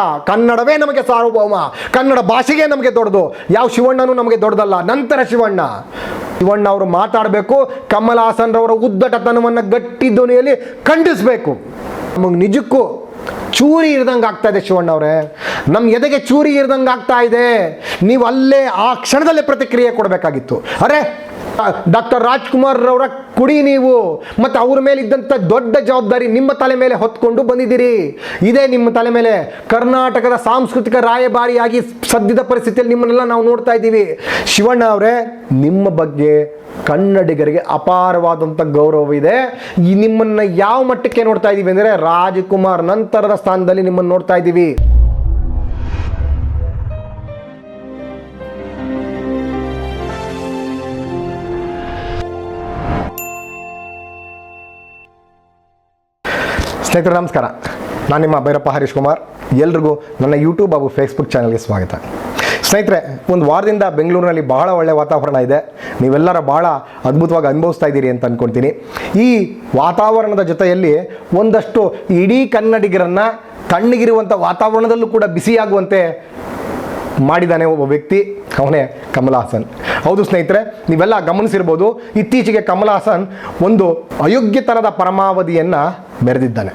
ಕನ್ನಡವೇ ನಮಗೆ ಸಾರ್ವಭೌಮ, ಕನ್ನಡ ಭಾಷೆಗೆ ನಮಗೆ ದೊಡ್ಡದು. ಯಾವ ಶಿವಣ್ಣನೂ ನಮಗೆ ದೊಡ್ಡದಲ್ಲ. ನಂತರ ಶಿವಣ್ಣ. ಶಿವಣ್ಣ ಅವರು ಮಾತಾಡಬೇಕು ಕಮಲ್ ಹಾಸನ್ ರವರ ಉದ್ದಟತನವನ್ನು ಗಟ್ಟಿ ಧ್ವನಿಯಲ್ಲಿ ಖಂಡಿಸಬೇಕು. ನಮಗೆ ನಿಜಕ್ಕೂ ಚೂರಿ ಇರ್ದಂಗೆ ಆಗ್ತಾ ಇದೆ ಶಿವಣ್ಣ ಅವರೇ. ನಮ್ಮ ಎದೆಗೆ ಚೂರಿ ಇರ್ದಂಗೆ ಆಗ್ತಾ ಇದೆ. ನೀವು ಅಲ್ಲೇ ಆ ಕ್ಷಣದಲ್ಲೇ ಪ್ರತಿಕ್ರಿಯೆ ಕೊಡಬೇಕಾಗಿತ್ತು. ಅರೆ ಡಾಕ್ಟರ್ ರಾಜ್ಕುಮಾರ್ ರವರ ಕುಡಿ ನೀವು. ಮತ್ತು ಅವ್ರ ಮೇಲೆ ಇದ್ದಂಥ ದೊಡ್ಡ ಜವಾಬ್ದಾರಿ ನಿಮ್ಮ ತಲೆ ಮೇಲೆ ಹೊತ್ಕೊಂಡು ಬಂದಿದ್ದೀರಿ. ಇದೇ ನಿಮ್ಮ ತಲೆ ಮೇಲೆ. ಕರ್ನಾಟಕದ ಸಾಂಸ್ಕೃತಿಕ ರಾಯಭಾರಿಯಾಗಿ ಸದ್ಯದ ಪರಿಸ್ಥಿತಿಯಲ್ಲಿ ನಿಮ್ಮನ್ನೆಲ್ಲ ನಾವು ನೋಡ್ತಾ ಇದ್ದೀವಿ. ಶಿವಣ್ಣ ಅವರೇ, ನಿಮ್ಮ ಬಗ್ಗೆ ಕನ್ನಡಿಗರಿಗೆ ಅಪಾರವಾದಂಥ ಗೌರವ ಇದೆ. ಈ ನಿಮ್ಮನ್ನ ಯಾವ ಮಟ್ಟಕ್ಕೆ ನೋಡ್ತಾ ಇದ್ದೀವಿ ಅಂದರೆ ರಾಜ್ಕುಮಾರ್ ನಂತರದ ಸ್ಥಾನದಲ್ಲಿ ನಿಮ್ಮನ್ನು ನೋಡ್ತಾ ಇದ್ದೀವಿ. ಸ್ನೇಹಿತರೆ, ನಮಸ್ಕಾರ. ನಾನು ನಿಮ್ಮ ಭೈರಪ್ಪ ಹರೀಶ್ ಕುಮಾರ್. ಎಲ್ರಿಗೂ ನನ್ನ ಯೂಟ್ಯೂಬ್ ಹಾಗೂ ಫೇಸ್ಬುಕ್ ಚಾನಲ್ಗೆ ಸ್ವಾಗತ. ಸ್ನೇಹಿತರೆ, ಒಂದು ವಾರದಿಂದ ಬೆಂಗಳೂರಿನಲ್ಲಿ ಬಹಳ ಒಳ್ಳೆಯ ವಾತಾವರಣ ಇದೆ. ನೀವೆಲ್ಲರ ಬಹಳ ಅದ್ಭುತವಾಗಿ ಅನುಭವಿಸ್ತಾ ಇದ್ದೀರಿ ಅಂತ ಅಂದ್ಕೊಳ್ತೀನಿ ಈ ವಾತಾವರಣದ ಜೊತೆಯಲ್ಲಿ ಒಂದಷ್ಟು ಇಡೀ ಕನ್ನಡಿಗರನ್ನು ತಣ್ಣಗಿರುವಂಥ ವಾತಾವರಣದಲ್ಲೂ ಕೂಡ ಬಿಸಿಯಾಗುವಂತೆ ಮಾಡಿದ್ದಾನೆ ಒಬ್ಬ ವ್ಯಕ್ತಿ, ಅವನೇ ಕಮಲ ಹಾಸನ್. ಹೌದು ಸ್ನೇಹಿತರೆ, ನೀವೆಲ್ಲ ಗಮನಿಸಿರ್ಬೋದು, ಇತ್ತೀಚೆಗೆ ಕಮಲ ಹಾಸನ್ ಒಂದು ಅಯೋಗ್ಯತನದ ಪರಮಾವಧಿಯನ್ನು ಮೆರೆದಿದ್ದಾನೆ.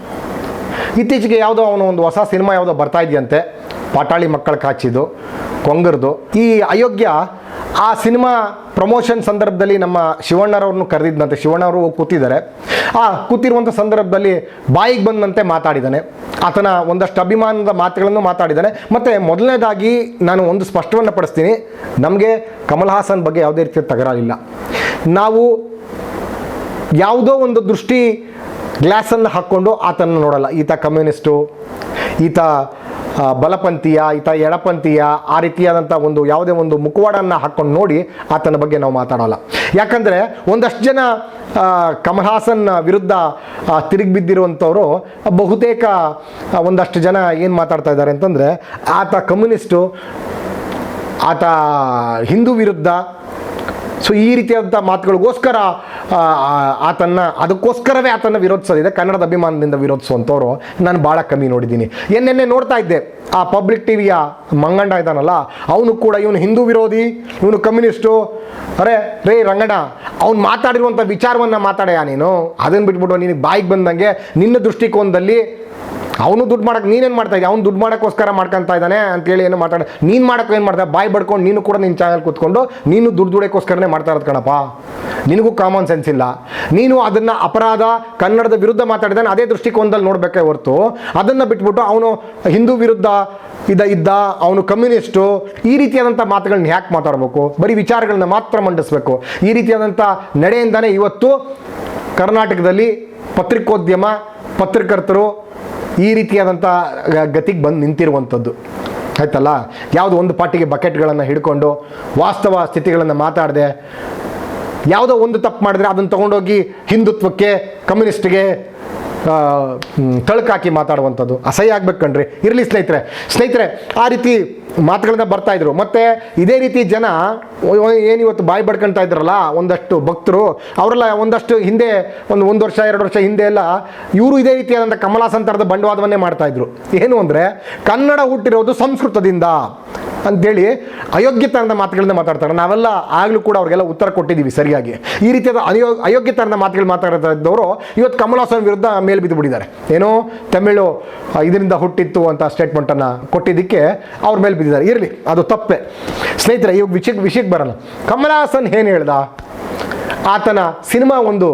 ಇತ್ತೀಚೆಗೆ ಯಾವುದೋ ಅವನು ಒಂದು ಹೊಸ ಸಿನಿಮಾ ಯಾವುದೋ ಬರ್ತಾ ಇದೆಯಂತೆ ಪಾಟಾಳಿ ಮಕ್ಕಳ ಕಾಚಿದ್ದು ಕೊಂಗರ್ದು. ಈ ಅಯೋಗ್ಯ ಆ ಸಿನಿಮಾ ಪ್ರಮೋಷನ್ ಸಂದರ್ಭದಲ್ಲಿ ನಮ್ಮ ಶಿವಣ್ಣರವ್ರನ್ನು ಕರೆದಿದ್ದಂತೆ ಶಿವಣ್ಣವರು ಹೋಗಿ ಕೂತಿದ್ದಾರೆ. ಆ ಕೂತಿರುವಂಥ ಸಂದರ್ಭದಲ್ಲಿ ಬಾಯಿಗೆ ಬಂದಂತೆ ಮಾತಾಡಿದ್ದಾನೆ. ಆತನ ಒಂದಷ್ಟು ಅಭಿಮಾನದ ಮಾತುಗಳನ್ನು ಮಾತಾಡಿದ್ದಾನೆ. ಮತ್ತು ಮೊದಲನೇದಾಗಿ ನಾನು ಒಂದು ಸ್ಪಷ್ಟವನ್ನು ಪಡಿಸ್ತೀನಿ. ನಮಗೆ ಕಮಲ್ ಹಾಸನ್ ಬಗ್ಗೆ ಯಾವುದೇ ರೀತಿಯ ತಗರಾಗಿಲ್ಲ ನಾವು ಯಾವುದೋ ಒಂದು ದೃಷ್ಟಿ ಗ್ಲಾಸನ್ನು ಹಾಕ್ಕೊಂಡು ಆತನ ನೋಡಲ್ಲ. ಈತ ಕಮ್ಯುನಿಸ್ಟು, ಈತ ಬಲಪಂಥೀಯ, ಈತ ಎಡಪಂಥೀಯ, ಆ ರೀತಿಯಾದಂಥ ಒಂದು ಯಾವುದೇ ಒಂದು ಮುಖವಾಡನ್ನು ಹಾಕ್ಕೊಂಡು ನೋಡಿ ಆತನ ಬಗ್ಗೆ ನಾವು ಮಾತಾಡೋಲ್ಲ. ಯಾಕಂದರೆ ಒಂದಷ್ಟು ಜನ ಕಮಲ್ ಹಾಸನ್ ವಿರುದ್ಧ ತಿರುಗಿ ಬಿದ್ದಿರುವಂಥವರು ಬಹುತೇಕ ಒಂದಷ್ಟು ಜನ ಏನು ಮಾತಾಡ್ತಾ ಇದ್ದಾರೆ ಅಂತಂದರೆ ಆತ ಕಮ್ಯುನಿಸ್ಟು, ಆತ ಹಿಂದೂ ವಿರುದ್ಧ. ಸೊ ಈ ರೀತಿಯಾದಂಥ ಮಾತುಗಳಿಗೋಸ್ಕರ ಆತನ್ನ, ಅದಕ್ಕೋಸ್ಕರವೇ ಆತನ ವಿರೋಧಿಸೋದಿದೆ ಕನ್ನಡದ ಅಭಿಮಾನದಿಂದ ವಿರೋಧಿಸುವಂಥವ್ರು ನಾನು ಭಾಳ ಕಮ್ಮಿ ನೋಡಿದ್ದೀನಿ. ಎನ್ನೆನ್ನೆ ನೋಡ್ತಾ ಇದ್ದೆ. ಆ ಪಬ್ಲಿಕ್ ಟಿವಿಯ ಮಂಗಂಡ ಇದ್ದಾನಲ್ಲ ಅವನು ಕೂಡ ಇವನು ಹಿಂದೂ ವಿರೋಧಿ, ಇವನು ಕಮ್ಯುನಿಸ್ಟು. ಅರೆ, ರೇ, ರಂಗಣ್ಣ, ಅವ್ನು ಮಾತಾಡಿರುವಂಥ ವಿಚಾರವನ್ನು ಮಾತಾಡ್ಯಾ ನೀನು. ಅದನ್ನು ಬಿಟ್ಬಿಟ್ಟು ನಿನಗೆ ಬಾಯಿಗೆ ಬಂದಂಗೆ ನಿನ್ನ ದೃಷ್ಟಿಕೋನದಲ್ಲಿ ಅವನು ದುಡ್ಡು ಮಾಡಕ್ಕೆ ನೀನೇನು ಮಾಡ್ತಾ ಇದ್ದೆ ಅವ್ನು ದುಡ್ಡು ಮಾಡೋಕ್ಕೋಸ್ಕರ ಮಾಡ್ಕೊಂತ ಇದ್ದಾನೆ ಅಂತೇಳಿ ಏನು ಮಾತಾಡ ನೀನು ಮಾಡೋಕ್ಕೆ ಏನು ಮಾಡ್ತಾ ಬಾಯಿ ಬಡ್ಕೊಂಡು ನೀನು ಕೂಡ ನಿನ್ನ ಚಾನಲ್ ಕೂತ್ಕೊಂಡು ನೀನು ದುಡ್ಡು ದುಡೋಕ್ಕೋಸ್ಕರನೇ ಮಾಡ್ತಾ ಇರೋದು ಕಣಪ್ಪ. ನಿನಗೂ ಕಾಮನ್ ಸೆನ್ಸ್ ಇಲ್ಲ. ನೀನು ಅದನ್ನು ಅಪರಾಧ, ಕನ್ನಡದ ವಿರುದ್ಧ ಮಾತಾಡಿದಾನೆ ಅದೇ ದೃಷ್ಟಿಕೋನದಲ್ಲಿ ನೋಡಬೇಕೇ ಹೊರತು. ಅದನ್ನು ಬಿಟ್ಬಿಟ್ಟು ಅವನು ಹಿಂದೂ ವಿರುದ್ಧ ಇದ ಇದ್ದ, ಅವನು ಕಮ್ಯುನಿಸ್ಟು ಈ ರೀತಿಯಾದಂಥ ಮಾತುಗಳನ್ನ ಯಾಕೆ ಮಾತಾಡಬೇಕು? ಬರೀ ವಿಚಾರಗಳನ್ನ ಮಾತ್ರ ಮಂಡಿಸ್ಬೇಕು. ಈ ರೀತಿಯಾದಂಥ ನಡೆಯಿಂದನೇ ಇವತ್ತು ಕರ್ನಾಟಕದಲ್ಲಿ ಪತ್ರಿಕೋದ್ಯಮ, ಪತ್ರಕರ್ತರು ಈ ರೀತಿಯಾದಂಥ ಗತಿಗೆ ಬಂದು ನಿಂತಿರುವಂಥದ್ದು. ಆಯ್ತಲ್ಲ? ಯಾವುದೋ ಒಂದು ಪಾರ್ಟಿಗೆ ಬಕೆಟ್ಗಳನ್ನು ಹಿಡ್ಕೊಂಡು ವಾಸ್ತವ ಸ್ಥಿತಿಗಳನ್ನು ಮಾತಾಡದೆ, ಯಾವುದೋ ಒಂದು ತಪ್ಪು ಮಾಡಿದ್ರೆ ಅದನ್ನು ತೊಗೊಂಡೋಗಿ ಹಿಂದುತ್ವಕ್ಕೆ, ಕಮ್ಯುನಿಸ್ಟ್ಗೆ ತಳುಕಾಕಿ ಮಾತಾಡುವಂಥದ್ದು. ಅಸಹ್ಯ ಆಗ್ಬೇಕು ಕಣ್ರಿ. ಇರಲಿ ಸ್ನೇಹಿತರೆ. ಸ್ನೇಹಿತರೆ, ಆ ರೀತಿ ಮಾತುಗಳನ್ನ ಬರ್ತಾ ಇದ್ರು. ಮತ್ತೆ ಇದೇ ರೀತಿ ಜನ ಏನು ಇವತ್ತು ಬಾಯಿ ಬಡ್ಕೊಳ್ತಾ ಇದ್ರಲ್ಲ, ಒಂದಷ್ಟು ಭಕ್ತರು, ಅವರೆಲ್ಲ ಒಂದಷ್ಟು ಹಿಂದೆ, ಒಂದು ಒಂದು ವರ್ಷ, ಎರಡು ವರ್ಷ ಹಿಂದೆ ಎಲ್ಲ, ಇವರು ಇದೇ ರೀತಿಯಾದಂಥ ಕಮಲಾಸಂತರದ ಬಂಡವಾದವನ್ನೇ ಮಾಡ್ತಾ ಇದ್ರು. ಏನು ಅಂದರೆ, ಕನ್ನಡ ಹುಟ್ಟಿರೋದು ಸಂಸ್ಕೃತದಿಂದ. ಅಂತೇಳಿ ಅಯೋಗ್ಯತನದ ಮಾತುಗಳನ್ನ ಮಾತಾಡ್ತಾರೆ. ನಾವೆಲ್ಲ ಆಗಲೂ ಕೂಡ ಅವ್ರಿಗೆಲ್ಲ ಉತ್ತರ ಕೊಟ್ಟಿದ್ದೀವಿ ಸರಿಯಾಗಿ. ಈ ರೀತಿಯಾದ ಅಯೋ ಅಯೋಗ್ಯತನದ ಮಾತುಗಳು ಮಾತಾಡ್ತಾ ಇದ್ದವರು ಇವತ್ತು ಕಮಲ್ ಹಾಸನ್ ವಿರುದ್ಧ ಮೇಲೆ ಬಿದ್ದು ಬಿಟ್ಟಿದ್ದಾರೆ. ಏನೋ ತಮಿಳು ಇದರಿಂದ ಹುಟ್ಟಿತ್ತು ಅಂತ ಸ್ಟೇಟ್ಮೆಂಟನ್ನು ಕೊಟ್ಟಿದ್ದಕ್ಕೆ ಅವ್ರ ಮೇಲೆ ಬಿದ್ದಿದ್ದಾರೆ. ಇರಲಿ, ಅದು ತಪ್ಪೆ. ಸ್ನೇಹಿತರೆ, ಇವಾಗ ವಿಷಯಕ್ಕೆ ವಿಷಯಕ್ಕೆ ಬರಲ್ಲ. ಕಮಲಾಸನ್ ಏನು ಹೇಳ್ದ? ಆತನ ಸಿನಿಮಾ ಒಂದು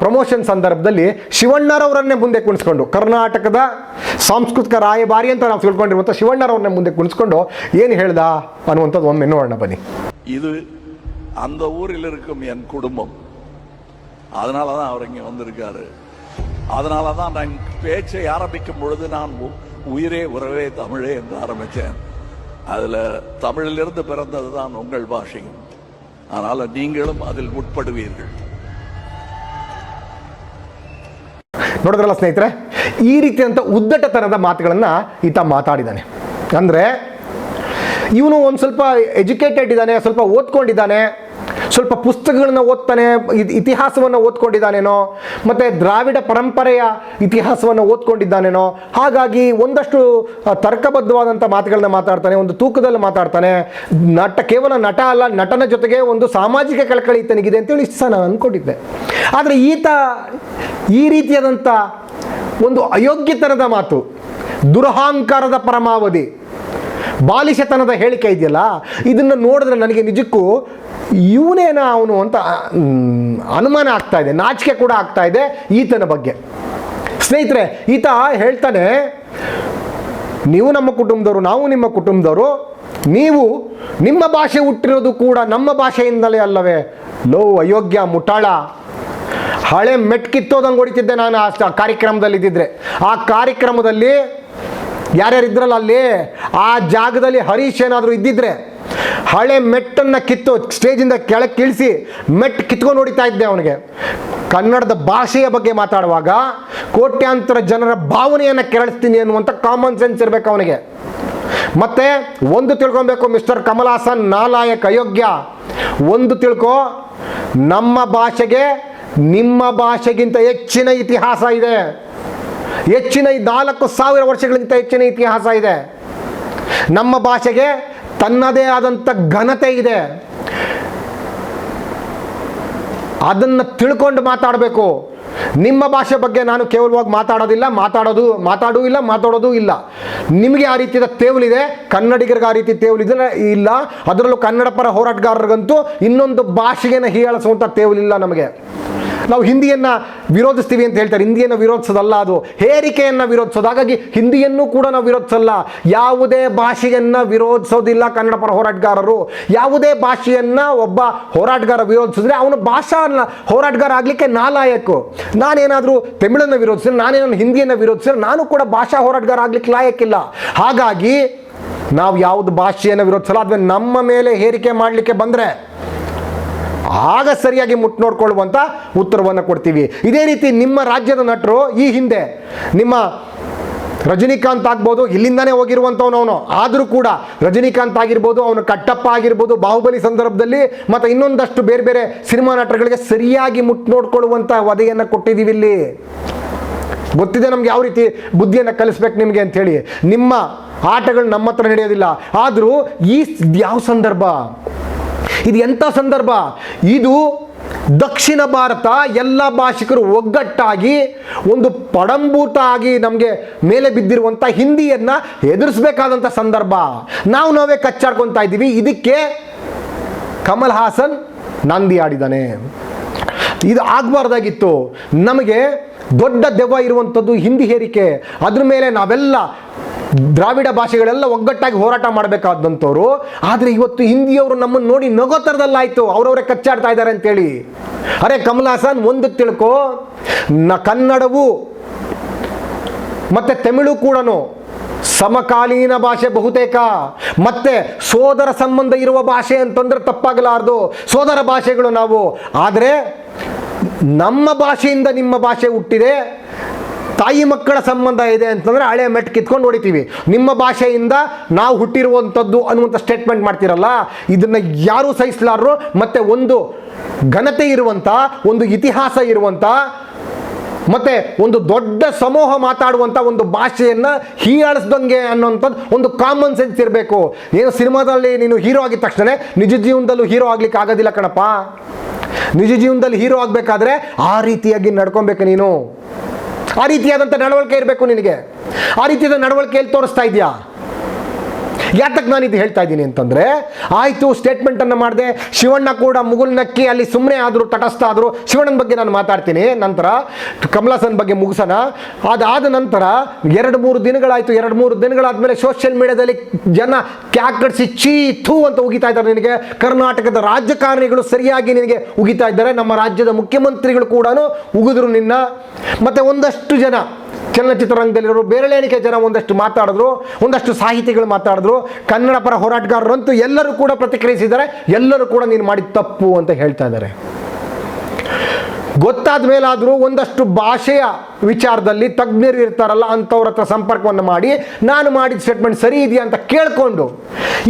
ಪ್ರಮೋಷನ್ ಸಂದರ್ಭದಲ್ಲಿ ಶಿವಣ್ಣರವರನ್ನೇ ಮುಂದೆ ಕುಣಿಸ್ಕೊಂಡು ಕರ್ನಾಟಕದ ಸಾಂಸ್ಕೃತಿಕ ರಾಯಭಾರಿ ಅಂತ ನಾವು ತಿಳ್ಕೊಂಡಿರುವಂಥ ಶಿವಣ್ಣರವ್ರನ್ನೇ ಮುಂದೆ ಕುಣಿಸ್ಕೊಂಡು ಏನು ಹೇಳ್ದ ಅನ್ನುವಂಥದ್ದು ಒಮ್ಮೆ ನೋಡೋಣ ಬನ್ನಿ இது அந்த ஊரில் இருக்கும் என் குடும்பம் அதனால தான் அவர் இங்கே வந்திருக்காரு அதனால தான் நான் பேச்சை ஆரம்பிக்கும் பொழுது நான் உ- உயிரே உறவே தமிழே என்று ஆரம்பித்தேன் அதுல தமிழிலிருந்து பிறந்தது தான் உங்கள் பாஷையும் அதனால நீங்களும் அதில் உட்படுவீர்கள் ನೋಡಿದ್ರಲ್ಲ ಸ್ನೇಹಿತರೆ? ಈ ರೀತಿಯಂಥ ಉದ್ದಟತನದ ಮಾತುಗಳನ್ನು ಈತ ಮಾತಾಡಿದ್ದಾನೆ ಅಂದರೆ, ಇವನು ಒಂದು ಸ್ವಲ್ಪ ಎಜುಕೇಟೆಡ್ ಇದ್ದಾನೆ, ಸ್ವಲ್ಪ ಓದ್ಕೊಂಡಿದ್ದಾನೆ, ಸ್ವಲ್ಪ ಪುಸ್ತಕಗಳನ್ನ ಓದ್ತಾನೆ ಇತಿಹಾಸವನ್ನು ಓದ್ಕೊಂಡಿದ್ದಾನೇನೋ, ಮತ್ತು ದ್ರಾವಿಡ ಪರಂಪರೆಯ ಇತಿಹಾಸವನ್ನು ಓದ್ಕೊಂಡಿದ್ದಾನೇನೋ, ಹಾಗಾಗಿ ಒಂದಷ್ಟು ತರ್ಕಬದ್ಧವಾದಂಥ ಮಾತುಗಳನ್ನ ಮಾತಾಡ್ತಾನೆ, ಒಂದು ತೂಕದಲ್ಲಿ ಮಾತಾಡ್ತಾನೆ. ನಟ, ಕೇವಲ ನಟ ಅಲ್ಲ, ನಟನ ಜೊತೆಗೆ ಒಂದು ಸಾಮಾಜಿಕ ಕಳಕಳಿ ಈತನಿಗಿದೆ ಅಂತೇಳಿ ಸಹ ನಾನು ಅಂದ್ಕೊಂಡಿದ್ದೆ ಆದರೆ ಈತ ಈ ರೀತಿಯಾದಂಥ ಒಂದು ಅಯೋಗ್ಯತನದ ಮಾತು, ದುರಹಂಕಾರದ ಪರಮಾವಧಿ, ಬಾಲಿಶತನದ ಹೇಳಿಕೆ ಇದೆಯಲ್ಲ, ಇದನ್ನು ನೋಡಿದ್ರೆ ನನಗೆ ನಿಜಕ್ಕೂ ಇವನೇನ ಅವನು ಅಂತ ಅನುಮಾನ ಆಗ್ತಾ ಇದೆ, ನಾಚಿಕೆ ಕೂಡ ಆಗ್ತಾ ಇದೆ ಈತನ ಬಗ್ಗೆ. ಸ್ನೇಹಿತರೆ, ಈತ ಹೇಳ್ತಾನೆ, ನೀವು ನಮ್ಮ ಕುಟುಂಬದವರು, ನಾವು ನಿಮ್ಮ ಕುಟುಂಬದವರು, ನೀವು ನಿಮ್ಮ ಭಾಷೆ ಹುಟ್ಟಿರೋದು ಕೂಡ ನಮ್ಮ ಭಾಷೆಯಿಂದಲೇ ಅಲ್ಲವೇ? ಲೋ, ಅಯೋಗ್ಯ, ಮುಟಾಳ ಹಳೆ ಮೆಟ್ ಕಿತ್ತೋದಂಗೆ ಹೊಡಿತಿದ್ದೆ ನಾನು ಆ ಕಾರ್ಯಕ್ರಮದಲ್ಲಿ ಇದ್ದಿದ್ರೆ. ಆ ಕಾರ್ಯಕ್ರಮದಲ್ಲಿ ಯಾರ್ಯಾರು ಇದ್ರಲ್ಲ ಅಲ್ಲಿ ಆ ಜಾಗದಲ್ಲಿ ಹರೀಶ್ ಏನಾದರೂ ಇದ್ದಿದ್ರೆ ಹಳೆ ಮೆಟ್ಟನ್ನು ಕಿತ್ತು ಸ್ಟೇಜಿಂದ ಕೆಳಗೆ ಇಳಿಸಿ ಮೆಟ್ ಕಿತ್ಕೊಂಡು ಹೊಡಿತಾ ಇದ್ದೆ ಅವನಿಗೆ. ಕನ್ನಡದ ಭಾಷೆಯ ಬಗ್ಗೆ ಮಾತಾಡುವಾಗ ಕೋಟ್ಯಾಂತರ ಜನರ ಭಾವನೆಯನ್ನು ಕೆರಳಿಸ್ತೀನಿ ಅನ್ನುವಂಥ ಕಾಮನ್ ಸೆನ್ಸ್ ಇರಬೇಕು ಅವನಿಗೆ. ಮತ್ತೆ ಒಂದು ತಿಳ್ಕೊಬೇಕು ಮಿಸ್ಟರ್ ಕಮಲ್ ಹಾಸನ್ ನಾಲಾಯಕ್ ಅಯೋಗ್ಯ. ಒಂದು ತಿಳ್ಕೊ ನಮ್ಮ ಭಾಷೆಗೆ ನಿಮ್ಮ ಭಾಷೆಗಿಂತ ಹೆಚ್ಚಿನ ಇತಿಹಾಸ ಇದೆ. ಹೆಚ್ಚಿನ ನಾಲ್ಕು ಸಾವಿರ ವರ್ಷಗಳಿಗಿಂತ ಹೆಚ್ಚಿನ ಇತಿಹಾಸ ಇದೆ. ನಮ್ಮ ಭಾಷೆಗೆ ತನ್ನದೇ ಆದಂಥ ಘನತೆ ಇದೆ. ಅದನ್ನು ತಿಳ್ಕೊಂಡು ಮಾತಾಡಬೇಕು. ನಿಮ್ಮ ಭಾಷೆ ಬಗ್ಗೆ ನಾನು ಕೇವಲವಾಗಿ ಮಾತಾಡೋದಿಲ್ಲ, ಮಾತಾಡೋದು, ಮಾತಾಡೂ ಇಲ್ಲ, ಮಾತಾಡೋದು ಇಲ್ಲ. ನಿಮಗೆ ಆ ರೀತಿಯ ತೇವಲಿದೆ ಕನ್ನಡಿಗರಿಗೆ ಆ ರೀತಿ ತೇವಲಿದೆ ಇಲ್ಲ. ಅದರಲ್ಲೂ ಕನ್ನಡ ಪರ ಹೋರಾಟಗಾರರಿಗಂತೂ ಇನ್ನೊಂದು ಭಾಷೆಯನ್ನು ಹೀಯಾಳಿಸುವಂಥ ತೇವಲಿಲ್ಲ ನಮಗೆ. ನಾವು ಹಿಂದಿಯನ್ನು ವಿರೋಧಿಸ್ತೀವಿ ಅಂತ ಹೇಳ್ತಾರೆ. ಹಿಂದಿಯನ್ನು ವಿರೋಧಿಸೋದಲ್ಲ ಅದು. ಹೇರಿಕೆಯನ್ನು ವಿರೋಧಿಸೋದು. ಹಾಗಾಗಿ ಹಿಂದಿಯನ್ನು ಕೂಡ ನಾವು ವಿರೋಧಿಸಲ್ಲ. ಯಾವುದೇ ಭಾಷೆಯನ್ನು ವಿರೋಧಿಸೋದಿಲ್ಲ ಕನ್ನಡ ಪರ ಹೋರಾಟಗಾರರು. ಯಾವುದೇ ಭಾಷೆಯನ್ನು ಒಬ್ಬ ಹೋರಾಟಗಾರ ವಿರೋಧಿಸಿದ್ರೆ ಅವನು ಭಾಷಾ ಹೋರಾಟಗಾರ ಆಗಲಿಕ್ಕೆ ನಾಲಾಯಕು. ನಾನೇನಾದರೂ ತಮಿಳನ್ನು ವಿರೋಧಿಸಿದ್ರೆ, ನಾನೇನಾದ್ರು ಹಿಂದಿಯನ್ನು ವಿರೋಧಿಸಿದ್ರೆ ನಾನು ಕೂಡ ಭಾಷಾ ಹೋರಾಟಗಾರ ಆಗಲಿಕ್ಕೆ ಲಾಯಕ್ಕಿಲ್ಲ ಹಾಗಾಗಿ ನಾವು ಯಾವುದು ಭಾಷೆಯನ್ನು ವಿರೋಧಿಸಲ್ಲ ಅಥವಾ ನಮ್ಮ ಮೇಲೆ ಹೇರಿಕೆ ಮಾಡಲಿಕ್ಕೆ ಬಂದರೆ ಆಗ ಸರಿಯಾಗಿ ಮುಟ್ ನೋಡ್ಕೊಳ್ಳುವಂಥ ಉತ್ತರವನ್ನು ಕೊಡ್ತೀವಿ. ಇದೇ ರೀತಿ ನಿಮ್ಮ ರಾಜ್ಯದ ನಟರು ಈ ಹಿಂದೆ ನಿಮ್ಮ ರಜನಿಕಾಂತ್ ಆಗ್ಬೋದು, ಇಲ್ಲಿಂದಾನೇ ಹೋಗಿರುವಂಥವನು ಅವನು. ಆದರೂ ಕೂಡ ರಜನಿಕಾಂತ್ ಆಗಿರ್ಬೋದು, ಅವನು ಕಟ್ಟಪ್ಪ ಆಗಿರ್ಬೋದು, ಬಾಹುಬಲಿ ಸಂದರ್ಭದಲ್ಲಿ ಮತ್ತು ಇನ್ನೊಂದಷ್ಟು ಬೇರೆ ಬೇರೆ ಸಿನಿಮಾ ನಟರುಗಳಿಗೆ ಸರಿಯಾಗಿ ಮುಟ್ ನೋಡ್ಕೊಳ್ಳುವಂಥ ವಧೆಯನ್ನು ಕೊಟ್ಟಿದ್ದೀವಿ ಇಲ್ಲಿ. ಗೊತ್ತಿದೆ ನಮ್ಗೆ ಯಾವ ರೀತಿ ಬುದ್ಧಿಯನ್ನು ಕಲಿಸ್ಬೇಕು ನಿಮಗೆ ಅಂಥೇಳಿ. ನಿಮ್ಮ ಆಟಗಳು ನಮ್ಮ ಹತ್ರ ನಡೆಯೋದಿಲ್ಲ. ಆದರೂ ಈ ಯಾವ ಸಂದರ್ಭ? ಇದು ಎಂಥ ಸಂದರ್ಭ? ಇದು ದಕ್ಷಿಣ ಭಾರತ ಎಲ್ಲ ಭಾಷಿಕರು ಒಗ್ಗಟ್ಟಾಗಿ ಒಂದು ಪಡಂಭೂತ ಆಗಿ ನಮಗೆ ಮೇಲೆ ಬಿದ್ದಿರುವಂಥ ಹಿಂದಿಯನ್ನು ಎದುರಿಸಬೇಕಾದಂಥ ಸಂದರ್ಭ. ನಾವು ನಾವೇ ಕಚ್ಚಾಡ್ಕೊತಾ ಇದ್ದೀವಿ. ಇದಕ್ಕೆ ಕಮಲ್ ಹಾಸನ್ ನಂದಿ ಆಡಿದ್ದಾನೆ ಇದು ಆಗಬಾರ್ದಾಗಿತ್ತು. ನಮಗೆ ದೊಡ್ಡ ದೆವ್ವ ಇರುವಂಥದ್ದು ಹಿಂದಿ ಹೇರಿಕೆ. ಅದ್ರ ಮೇಲೆ ನಾವೆಲ್ಲ ದ್ರಾವಿಡ ಭಾಷೆಗಳೆಲ್ಲ ಒಗ್ಗಟ್ಟಾಗಿ ಹೋರಾಟ ಮಾಡಬೇಕಾದಂಥವ್ರು. ಆದರೆ ಇವತ್ತು ಹಿಂದಿಯವರು ನಮ್ಮನ್ನು ನೋಡಿ ನಗೋ ಥರದಲ್ಲಾಯಿತು. ಅವರವರೇ ಕಚ್ಚಾಡ್ತಾ ಇದ್ದಾರೆ ಅಂತೇಳಿ. ಅರೆ ಕಮಲ್ ಹಾಸನ್ ಒಂದು ತಿಳ್ಕೊ. ನ ಕನ್ನಡವು ಮತ್ತೆ ತಮಿಳು ಕೂಡ ಸಮಕಾಲೀನ ಭಾಷೆ ಬಹುತೇಕ. ಮತ್ತೆ ಸೋದರ ಸಂಬಂಧ ಇರುವ ಭಾಷೆ ಅಂತಂದ್ರೆ ತಪ್ಪಾಗಲಾರದು. ಸೋದರ ಭಾಷೆಗಳು ನಾವು. ಆದರೆ ನಮ್ಮ ಭಾಷೆಯಿಂದ ನಿಮ್ಮ ಭಾಷೆ ಹುಟ್ಟಿದೆ. ತಾಯಿ ಮಕ್ಕಳ ಸಂಬಂಧ ಇದೆ ಅಂತಂದ್ರೆ ಹಳೆ ಮೆಟ್ ಕಿತ್ಕೊಂಡು ಹೊಡಿತೀವಿ. ನಿಮ್ಮ ಭಾಷೆಯಿಂದ ನಾವು ಹುಟ್ಟಿರುವಂಥದ್ದು ಅನ್ನುವಂಥ ಸ್ಟೇಟ್ಮೆಂಟ್ ಮಾಡ್ತಿರಲ್ಲ? ಇದನ್ನ ಯಾರೂ ಸಹಿಸಲಾರರು? ಮತ್ತೆ ಒಂದು ಘನತೆ ಇರುವಂಥ, ಒಂದು ಇತಿಹಾಸ ಇರುವಂಥ, ಮತ್ತೆ ಒಂದು ದೊಡ್ಡ ಸಮೂಹ ಮಾತಾಡುವಂಥ ಒಂದು ಭಾಷೆಯನ್ನ ಹೀಯಾಳಿಸ್ದಂಗೆ ಅನ್ನೋಂಥದ್ದು ಒಂದು ಕಾಮನ್ ಸೆನ್ಸ್ ಇರಬೇಕು. ಏನು ಸಿನಿಮಾದಲ್ಲಿ ನೀನು ಹೀರೋ ಆಗಿದ ತಕ್ಷಣ ನಿಜ ಜೀವನದಲ್ಲೂ ಹೀರೋ ಆಗ್ಲಿಕ್ಕೆ ಆಗೋದಿಲ್ಲ ಕಣಪ್ಪ. ನಿಜ ಜೀವನದಲ್ಲಿ ಹೀರೋ ಆಗಬೇಕಾದ್ರೆ ಆ ರೀತಿಯಾಗಿ ನಡ್ಕೊಬೇಕು ನೀನು. ಆ ರೀತಿಯಾದಂಥ ನಡವಳಿಕೆ ಇರಬೇಕು ನಿನಗೆ. ಆ ರೀತಿಯಾದ ನಡವಳಿಕೆಯಲ್ಲಿ ತೋರಿಸ್ತಾ ಇದೆಯಾ ಯಾತಕ್ಕೆ ನಾನು ಇದು ಹೇಳ್ತಾ ಇದ್ದೀನಿ ಅಂತಂದರೆ, ಆಯಿತು ಸ್ಟೇಟ್ಮೆಂಟನ್ನು ಮಾಡಿದೆ, ಶಿವಣ್ಣ ಕೂಡ ಮುಗುಲ್ ನಕ್ಕಿ ಅಲ್ಲಿ ಸುಮ್ಮನೆ ಆದರೂ, ತಟಸ್ಥ ಆದರೂ, ಶಿವಣ್ಣನ ಬಗ್ಗೆ ನಾನು ಮಾತಾಡ್ತೀನಿ. ನಂತರ ಕಮಲಾಸನ್ ಬಗ್ಗೆ ಮುಗಿಸೋಣ. ಅದಾದ ನಂತರ ಎರಡು ಮೂರು ದಿನಗಳಾಯಿತು, ಎರಡು ಮೂರು ದಿನಗಳಾದಮೇಲೆ ಸೋಷಿಯಲ್ ಮೀಡಿಯಾದಲ್ಲಿ ಜನ ಕ್ಯಾಕಡಿಸಿ ಚೀ ಥೂ ಅಂತ ಉಗಿತಾ ಇದ್ದಾರೆ ನಿನಗೆ. ಕರ್ನಾಟಕದ ರಾಜಕಾರಣಿಗಳು ಸರಿಯಾಗಿ ನಿನಗೆ ಉಗಿತಾ ಇದ್ದಾರೆ. ನಮ್ಮ ರಾಜ್ಯದ ಮುಖ್ಯಮಂತ್ರಿಗಳು ಕೂಡ ಉಗಿದ್ರು ನಿನ್ನ. ಮತ್ತು ಒಂದಷ್ಟು ಜನ ಚಲನಚಿತ್ರರಂಗದಲ್ಲಿರೋರು ಬೇರೆಳೆಣಿಕೆ ಜನ ಒಂದಷ್ಟು ಮಾತಾಡಿದ್ರು, ಒಂದಷ್ಟು ಸಾಹಿತಿಗಳು ಮಾತಾಡಿದ್ರು, ಕನ್ನಡ ಪರ ಹೋರಾಟಗಾರರಂತೂ ಎಲ್ಲರೂ ಕೂಡ ಪ್ರತಿಕ್ರಿಯಿಸಿದ್ದಾರೆ, ಎಲ್ಲರೂ ಕೂಡ ನೀನು ಮಾಡಿದ ತಪ್ಪು ಅಂತ ಹೇಳ್ತಾ ಇದ್ದಾರೆ. ಗೊತ್ತಾದ ಮೇಲಾದರೂ ಒಂದಷ್ಟು ಭಾಷೆಯ ವಿಚಾರದಲ್ಲಿ ತಜ್ಞರು ಇರ್ತಾರಲ್ಲ, ಅಂಥವ್ರ ಹತ್ರ ಸಂಪರ್ಕವನ್ನು ಮಾಡಿ, ನಾನು ಮಾಡಿದ ಸ್ಟೇಟ್ಮೆಂಟ್ ಸರಿ ಇದೆಯಾ ಅಂತ ಕೇಳಿಕೊಂಡು,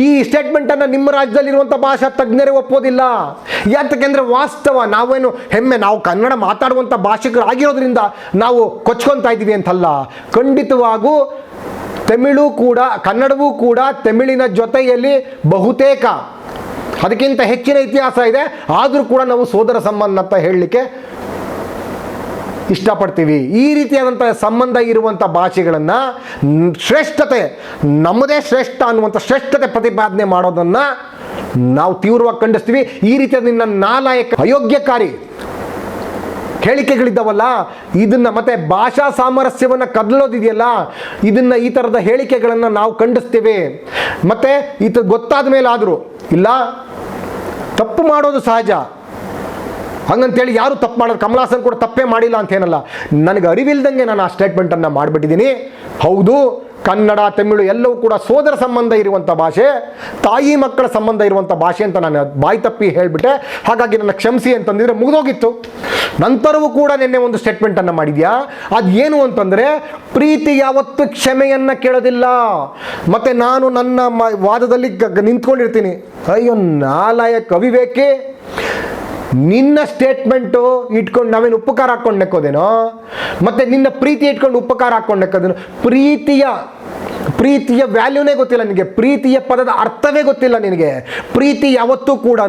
ಈ ಸ್ಟೇಟ್ಮೆಂಟನ್ನು ನಿಮ್ಮ ರಾಜ್ಯದಲ್ಲಿರುವಂಥ ಭಾಷಾ ತಜ್ಞರೇ ಒಪ್ಪೋದಿಲ್ಲ. ಯಾತಕ್ಕೆಂದರೆ ವಾಸ್ತವ, ನಾವೇನು ಹೆಮ್ಮೆ, ನಾವು ಕನ್ನಡ ಮಾತಾಡುವಂಥ ಭಾಷಿಕರಾಗಿರೋದ್ರಿಂದ ನಾವು ಕೊಚ್ಕೊತಾ ಇದ್ದೀವಿ ಅಂತಲ್ಲ. ಖಂಡಿತವಾಗೂ ತಮಿಳು ಕೂಡ, ಕನ್ನಡವೂ ಕೂಡ ತಮಿಳಿನ ಜೊತೆಯಲ್ಲಿ ಬಹುತೇಕ, ಅದಕ್ಕಿಂತ ಹೆಚ್ಚಿನ ಇತಿಹಾಸ ಇದೆ. ಆದರೂ ಕೂಡ ನಾವು ಸೋದರ ಸಂಬಂಧ ಅಂತ ಹೇಳಲಿಕ್ಕೆ ಇಷ್ಟಪಡ್ತೀವಿ. ಈ ರೀತಿಯಾದಂಥ ಸಂಬಂಧ ಇರುವಂಥ ಭಾಷೆಗಳನ್ನು ಶ್ರೇಷ್ಠತೆ, ನಮ್ಮದೇ ಶ್ರೇಷ್ಠ ಅನ್ನುವಂಥ ಶ್ರೇಷ್ಠತೆ ಪ್ರತಿಪಾದನೆ ಮಾಡೋದನ್ನು ನಾವು ತೀವ್ರವಾಗಿ ಖಂಡಿಸ್ತೀವಿ. ಈ ರೀತಿಯಾದ ನಿನ್ನ ನಾಲಾಯಕ ಅಯೋಗ್ಯಕಾರಿ ಹೇಳಿಕೆಗಳಿದ್ದಾವಲ್ಲ, ಇದನ್ನ ಮತ್ತೆ ಭಾಷಾ ಸಾಮರಸ್ಯವನ್ನು ಕದಲೋದಿದೆಯಲ್ಲ, ಇದನ್ನ ಈ ಥರದ ಹೇಳಿಕೆಗಳನ್ನು ನಾವು ಖಂಡಿಸ್ತೇವೆ. ಮತ್ತೆ ಈತ ಗೊತ್ತಾದ ಮೇಲಾದರೂ ಇಲ್ಲ, ತಪ್ಪು ಮಾಡೋದು ಸಹಜ. ಹಂಗಂತೇಳಿ ಯಾರು ತಪ್ಪು ಮಾಡೋದು ಕಮಲಾಸನ್ ಕೂಡ ತಪ್ಪೇ ಮಾಡಿಲ್ಲ ಅಂತೇನಲ್ಲ. ನನಗೆ ಅರಿವಿಲ್ದಂಗೆ ನಾನು ಆ ಸ್ಟೇಟ್ಮೆಂಟನ್ನು ಮಾಡಿಬಿಟ್ಟಿದ್ದೀನಿ. ಹೌದು, ಕನ್ನಡ, ತಮಿಳು ಎಲ್ಲವೂ ಕೂಡ ಸೋದರ ಸಂಬಂಧ ಇರುವಂಥ ಭಾಷೆ, ತಾಯಿ ಮಕ್ಕಳ ಸಂಬಂಧ ಇರುವಂಥ ಭಾಷೆ ಅಂತ ನಾನು ಬಾಯಿ ತಪ್ಪಿ ಹೇಳಿಬಿಟ್ಟೆ. ಹಾಗಾಗಿ ನನ್ನ ಕ್ಷಮಿಸಿ ಅಂತಂದಿದ್ರೆ ಮುಗಿದೋಗಿತ್ತು. ನಂತರವೂ ಕೂಡ ನಿನ್ನೆ ಒಂದು ಸ್ಟೇಟ್ಮೆಂಟನ್ನು ಮಾಡಿದ್ಯಾ? ಅದು ಏನು ಅಂತಂದರೆ, ಪ್ರೀತಿ ಯಾವತ್ತೂ ಕ್ಷಮೆಯನ್ನು ಕೇಳೋದಿಲ್ಲ. ಮತ್ತು ನಾನು ನನ್ನ ವಾದದಲ್ಲಿ ನಿಂತ್ಕೊಂಡಿರ್ತೀನಿ. ಅಯ್ಯೋ, ನಾಲಾಯಕ್ ಅವಿವೇಕಿ. ನಿನ್ನ ಸ್ಟೇಟ್ಮೆಂಟು ಇಟ್ಕೊಂಡು ನಾವೇನು ಉಪಕಾರ ಹಾಕ್ಕೊಂಡು ನೆಕ್ಕೋದೇನೋ ಮತ್ತೆ ನಿನ್ನ ಪ್ರೀತಿ ಇಟ್ಕೊಂಡು ಉಪಕಾರ ಹಾಕ್ಕೊಂಡು ನೆಕ್ಕೋದೇನೋ ಪ್ರೀತಿಯ ಪ್ರೀತಿಯ ವ್ಯಾಲ್ಯೂನೇ ಗೊತ್ತಿಲ್ಲ ನಿನಗೆ. ಪ್ರೀತಿಯ ಪದದ ಅರ್ಥವೇ ಗೊತ್ತಿಲ್ಲ ನಿನಗೆ. ಪ್ರೀತಿ ಯಾವತ್ತೂ ಕೂಡ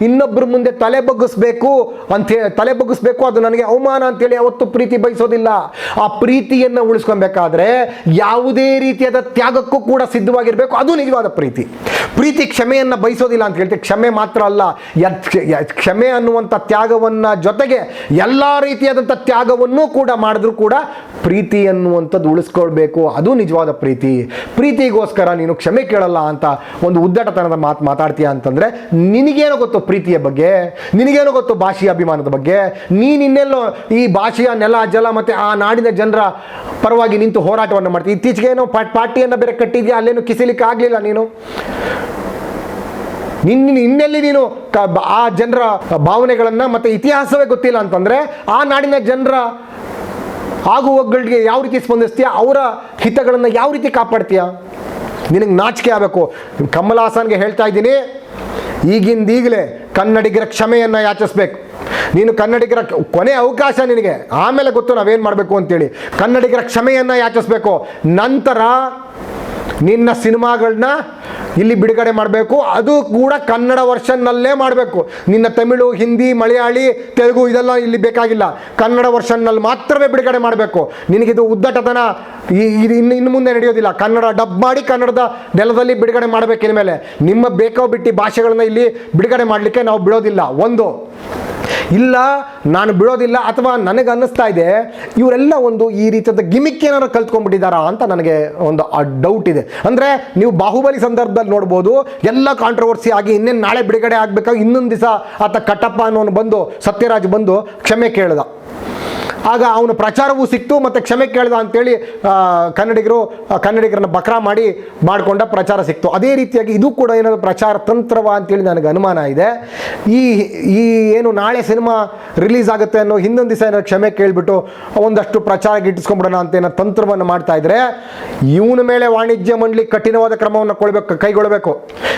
ಇನ್ನೊಬ್ಬರ ಮುಂದೆ ತಲೆ ಬಗ್ಗಿಸ್ಬೇಕು ಅಂತ ತಲೆ ಬಗ್ಗಿಸ್ಬೇಕು ಅದು ನನಗೆ ಅವಮಾನ ಅಂತೇಳಿ ಯಾವತ್ತೂ ಪ್ರೀತಿ ಬಯಸೋದಿಲ್ಲ. ಆ ಪ್ರೀತಿಯನ್ನು ಉಳಿಸ್ಕೊಬೇಕಾದ್ರೆ ಯಾವುದೇ ರೀತಿಯಾದ ತ್ಯಾಗಕ್ಕೂ ಕೂಡ ಸಿದ್ಧವಾಗಿರಬೇಕು. ಅದು ನಿಜವಾದ ಪ್ರೀತಿ. ಪ್ರೀತಿ ಕ್ಷಮೆಯನ್ನು ಬಯಸೋದಿಲ್ಲ ಅಂತ ಹೇಳ್ತೀವಿ. ಕ್ಷಮೆ ಮಾತ್ರ ಅಲ್ಲ ಕ್ಷಮೆ ಅನ್ನುವಂಥ ತ್ಯಾಗವನ್ನು ಜೊತೆಗೆ ಎಲ್ಲ ರೀತಿಯಾದಂಥ ತ್ಯಾಗವನ್ನೂ ಕೂಡ ಮಾಡಿದ್ರೂ ಕೂಡ ಪ್ರೀತಿ ಅನ್ನುವಂಥದ್ದು ಉಳಿಸ್ಕೊಳ್ಬೇಕು. ಅದು ನಿಜವಾದ ಪ್ರೀತಿ. ಪ್ರೀತಿಗೋಸ್ಕರ ನೀನು ಕ್ಷಮೆ ಕೇಳಲ್ಲ ಅಂತ ಒಂದು ಉದ್ದಟತನದ ಮಾತು ಮಾತಾಡ್ತೀಯ ಅಂತಂದರೆ, ನಿನಗೇನು ಗೊತ್ತು ಪ್ರೀತಿಯ ಬಗ್ಗೆ, ನಿನಗೇನು ಗೊತ್ತು ಭಾಷೆಯ ಅಭಿಮಾನದ ಬಗ್ಗೆ, ನೀನು ಇನ್ನೆಲ್ಲೋ ಈ ಭಾಷೆಯ ನೆಲ, ಜಲ ಮತ್ತು ಆ ನಾಡಿನ ಜನರ ಪರವಾಗಿ ನಿಂತು ಹೋರಾಟವನ್ನು ಮಾಡ್ತೀವಿ ಇತ್ತೀಚೆಗೆ ಏನೋ ಪಾರ್ಟಿಯನ್ನು ಬೇರೆ ಕಟ್ಟಿದ್ಯಾ, ಅಲ್ಲೇನು ಕಿಸಿಲಿಕ್ಕೆ ಆಗಲಿಲ್ಲ ನೀನು? ನಿನ್ನ ಇನ್ನೆಲ್ಲಿ ನೀನು ಆ ಜನರ ಭಾವನೆಗಳನ್ನು ಮತ್ತು ಇತಿಹಾಸವೇ ಗೊತ್ತಿಲ್ಲ ಅಂತಂದರೆ, ಆ ನಾಡಿನ ಜನರ ಆಗು ಒಗ್ಗಳಿಗೆ ಯಾವ ರೀತಿ ಸ್ಪಂದಿಸ್ತೀಯ? ಅವರ ಹಿತಗಳನ್ನು ಯಾವ ರೀತಿ ಕಾಪಾಡ್ತೀಯ? ನಿನಗೆ ನಾಚಿಕೆ ಆಗಬೇಕು. ಕಮಲ್ ಹಾಸನ್ಗೆ ಹೇಳ್ತಾ ಇದ್ದೀನಿ, ಈಗಿಂದೀಗಲೇ ಕನ್ನಡಿಗರ ಕ್ಷಮೆಯನ್ನು ಯಾಚಿಸ್ಬೇಕು. ನೀನು ಕನ್ನಡಿಗರ ಕೊನೆ ಅವಕಾಶ ನಿನಗೆ. ಆಮೇಲೆ ಗೊತ್ತು ನಾವೇನು ಮಾಡಬೇಕು ಅಂತೇಳಿ. ಕನ್ನಡಿಗರ ಕ್ಷಮೆಯನ್ನು ಯಾಚಿಸ್ಬೇಕು. ನಂತರ ನಿನ್ನ ಸಿನಿಮಾಗಳನ್ನ ಇಲ್ಲಿ ಬಿಡುಗಡೆ ಮಾಡಬೇಕು. ಅದು ಕೂಡ ಕನ್ನಡ ವರ್ಷನ್ನಲ್ಲೇ ಮಾಡಬೇಕು. ನಿನ್ನ ತಮಿಳು, ಹಿಂದಿ, ಮಲಯಾಳಿ, ತೆಲುಗು ಇದೆಲ್ಲ ಇಲ್ಲಿ ಬೇಕಾಗಿಲ್ಲ. ಕನ್ನಡ ವರ್ಷನ್ನಲ್ಲಿ ಮಾತ್ರವೇ ಬಿಡುಗಡೆ ಮಾಡಬೇಕು. ನಿನಗಿದು ಉದ್ದಟತನ ಇದು ಇನ್ನು ಇನ್ನು ಮುಂದೆ ನಡೆಯೋದಿಲ್ಲ. ಕನ್ನಡ ಡಬ್ ಮಾಡಿ ಕನ್ನಡದ ನೆಲದಲ್ಲಿ ಬಿಡುಗಡೆ ಮಾಡಬೇಕು ಮೇಲೆ ನಿಮ್ಮ ಬೇಕೋ ಬಿಟ್ಟು ಭಾಷೆಗಳನ್ನ ಇಲ್ಲಿ ಬಿಡುಗಡೆ ಮಾಡಲಿಕ್ಕೆ ನಾವು ಬಿಡೋದಿಲ್ಲ. ಒಂದು ಇಲ್ಲ, ನಾನು ಬಿಡೋದಿಲ್ಲ ಅಥವಾ ನನಗೆ ಅನ್ನಿಸ್ತಾ ಇದೆ, ಇವರೆಲ್ಲ ಒಂದು ಈ ರೀತಿಯಾದ ಗಿಮಿಕ್ ಏನಾರು ಕಲ್ತ್ಕೊಂಡ್ಬಿಟ್ಟಿದ್ದಾರಾ ಅಂತ ನನಗೆ ಒಂದು ಡೌಟ್ ಇದೆ. ಅಂದರೆ ನೀವು ಬಾಹುಬಲಿ ಸಂದರ್ಭದಲ್ಲಿ ನೋಡ್ಬೋದು, ಎಲ್ಲ ಕಾಂಟ್ರವರ್ಸಿ ಆಗಿ ಇನ್ನೇನು ನಾಳೆ ಬಿಡುಗಡೆ ಆಗಬೇಕಾಗಿ ಇನ್ನೊಂದು ದಿವಸ ಆತ ಕಟ್ಟಪ್ಪ ಅನ್ನೋನು ಬಂದು, ಸತ್ಯರಾಜ್ ಬಂದು ಕ್ಷಮೆ ಕೇಳ್ದ. ಆಗ ಅವನ ಪ್ರಚಾರವೂ ಸಿಕ್ತು ಮತ್ತು ಕ್ಷಮೆ ಕೇಳ್ದ ಅಂತೇಳಿ ಕನ್ನಡಿಗರು ಕನ್ನಡಿಗರನ್ನ ಬಕ್ರಾ ಮಾಡಿ, ಮಾಡಿಕೊಂಡ ಪ್ರಚಾರ ಸಿಕ್ತು. ಅದೇ ರೀತಿಯಾಗಿ ಇದು ಕೂಡ ಏನಾದರೂ ಪ್ರಚಾರ ತಂತ್ರವ ಅಂತೇಳಿ ನನಗೆ ಅನುಮಾನ ಇದೆ. ಈ ಈ ಏನು ನಾಳೆ ಸಿನಿಮಾ ರಿಲೀಸ್ ಆಗುತ್ತೆ ಅನ್ನೋ ಹಿಂದೊಂದು ದಿವಸ ಏನಾದ್ರು ಕ್ಷಮೆ ಕೇಳಿಬಿಟ್ಟು ಒಂದಷ್ಟು ಪ್ರಚಾರ ಗಿಟ್ಟಿಸ್ಕೊಂಬಿಡೋಣ ಅಂತ ಏನೋ ತಂತ್ರವನ್ನು ಮಾಡ್ತಾ ಇದ್ರೆ, ಇವನ ಮೇಲೆ ವಾಣಿಜ್ಯ ಮಂಡಳಿ ಕಠಿಣವಾದ ಕ್ರಮವನ್ನು ಕೊಡಬೇಕು, ಕೈಗೊಳ್ಳಬೇಕು.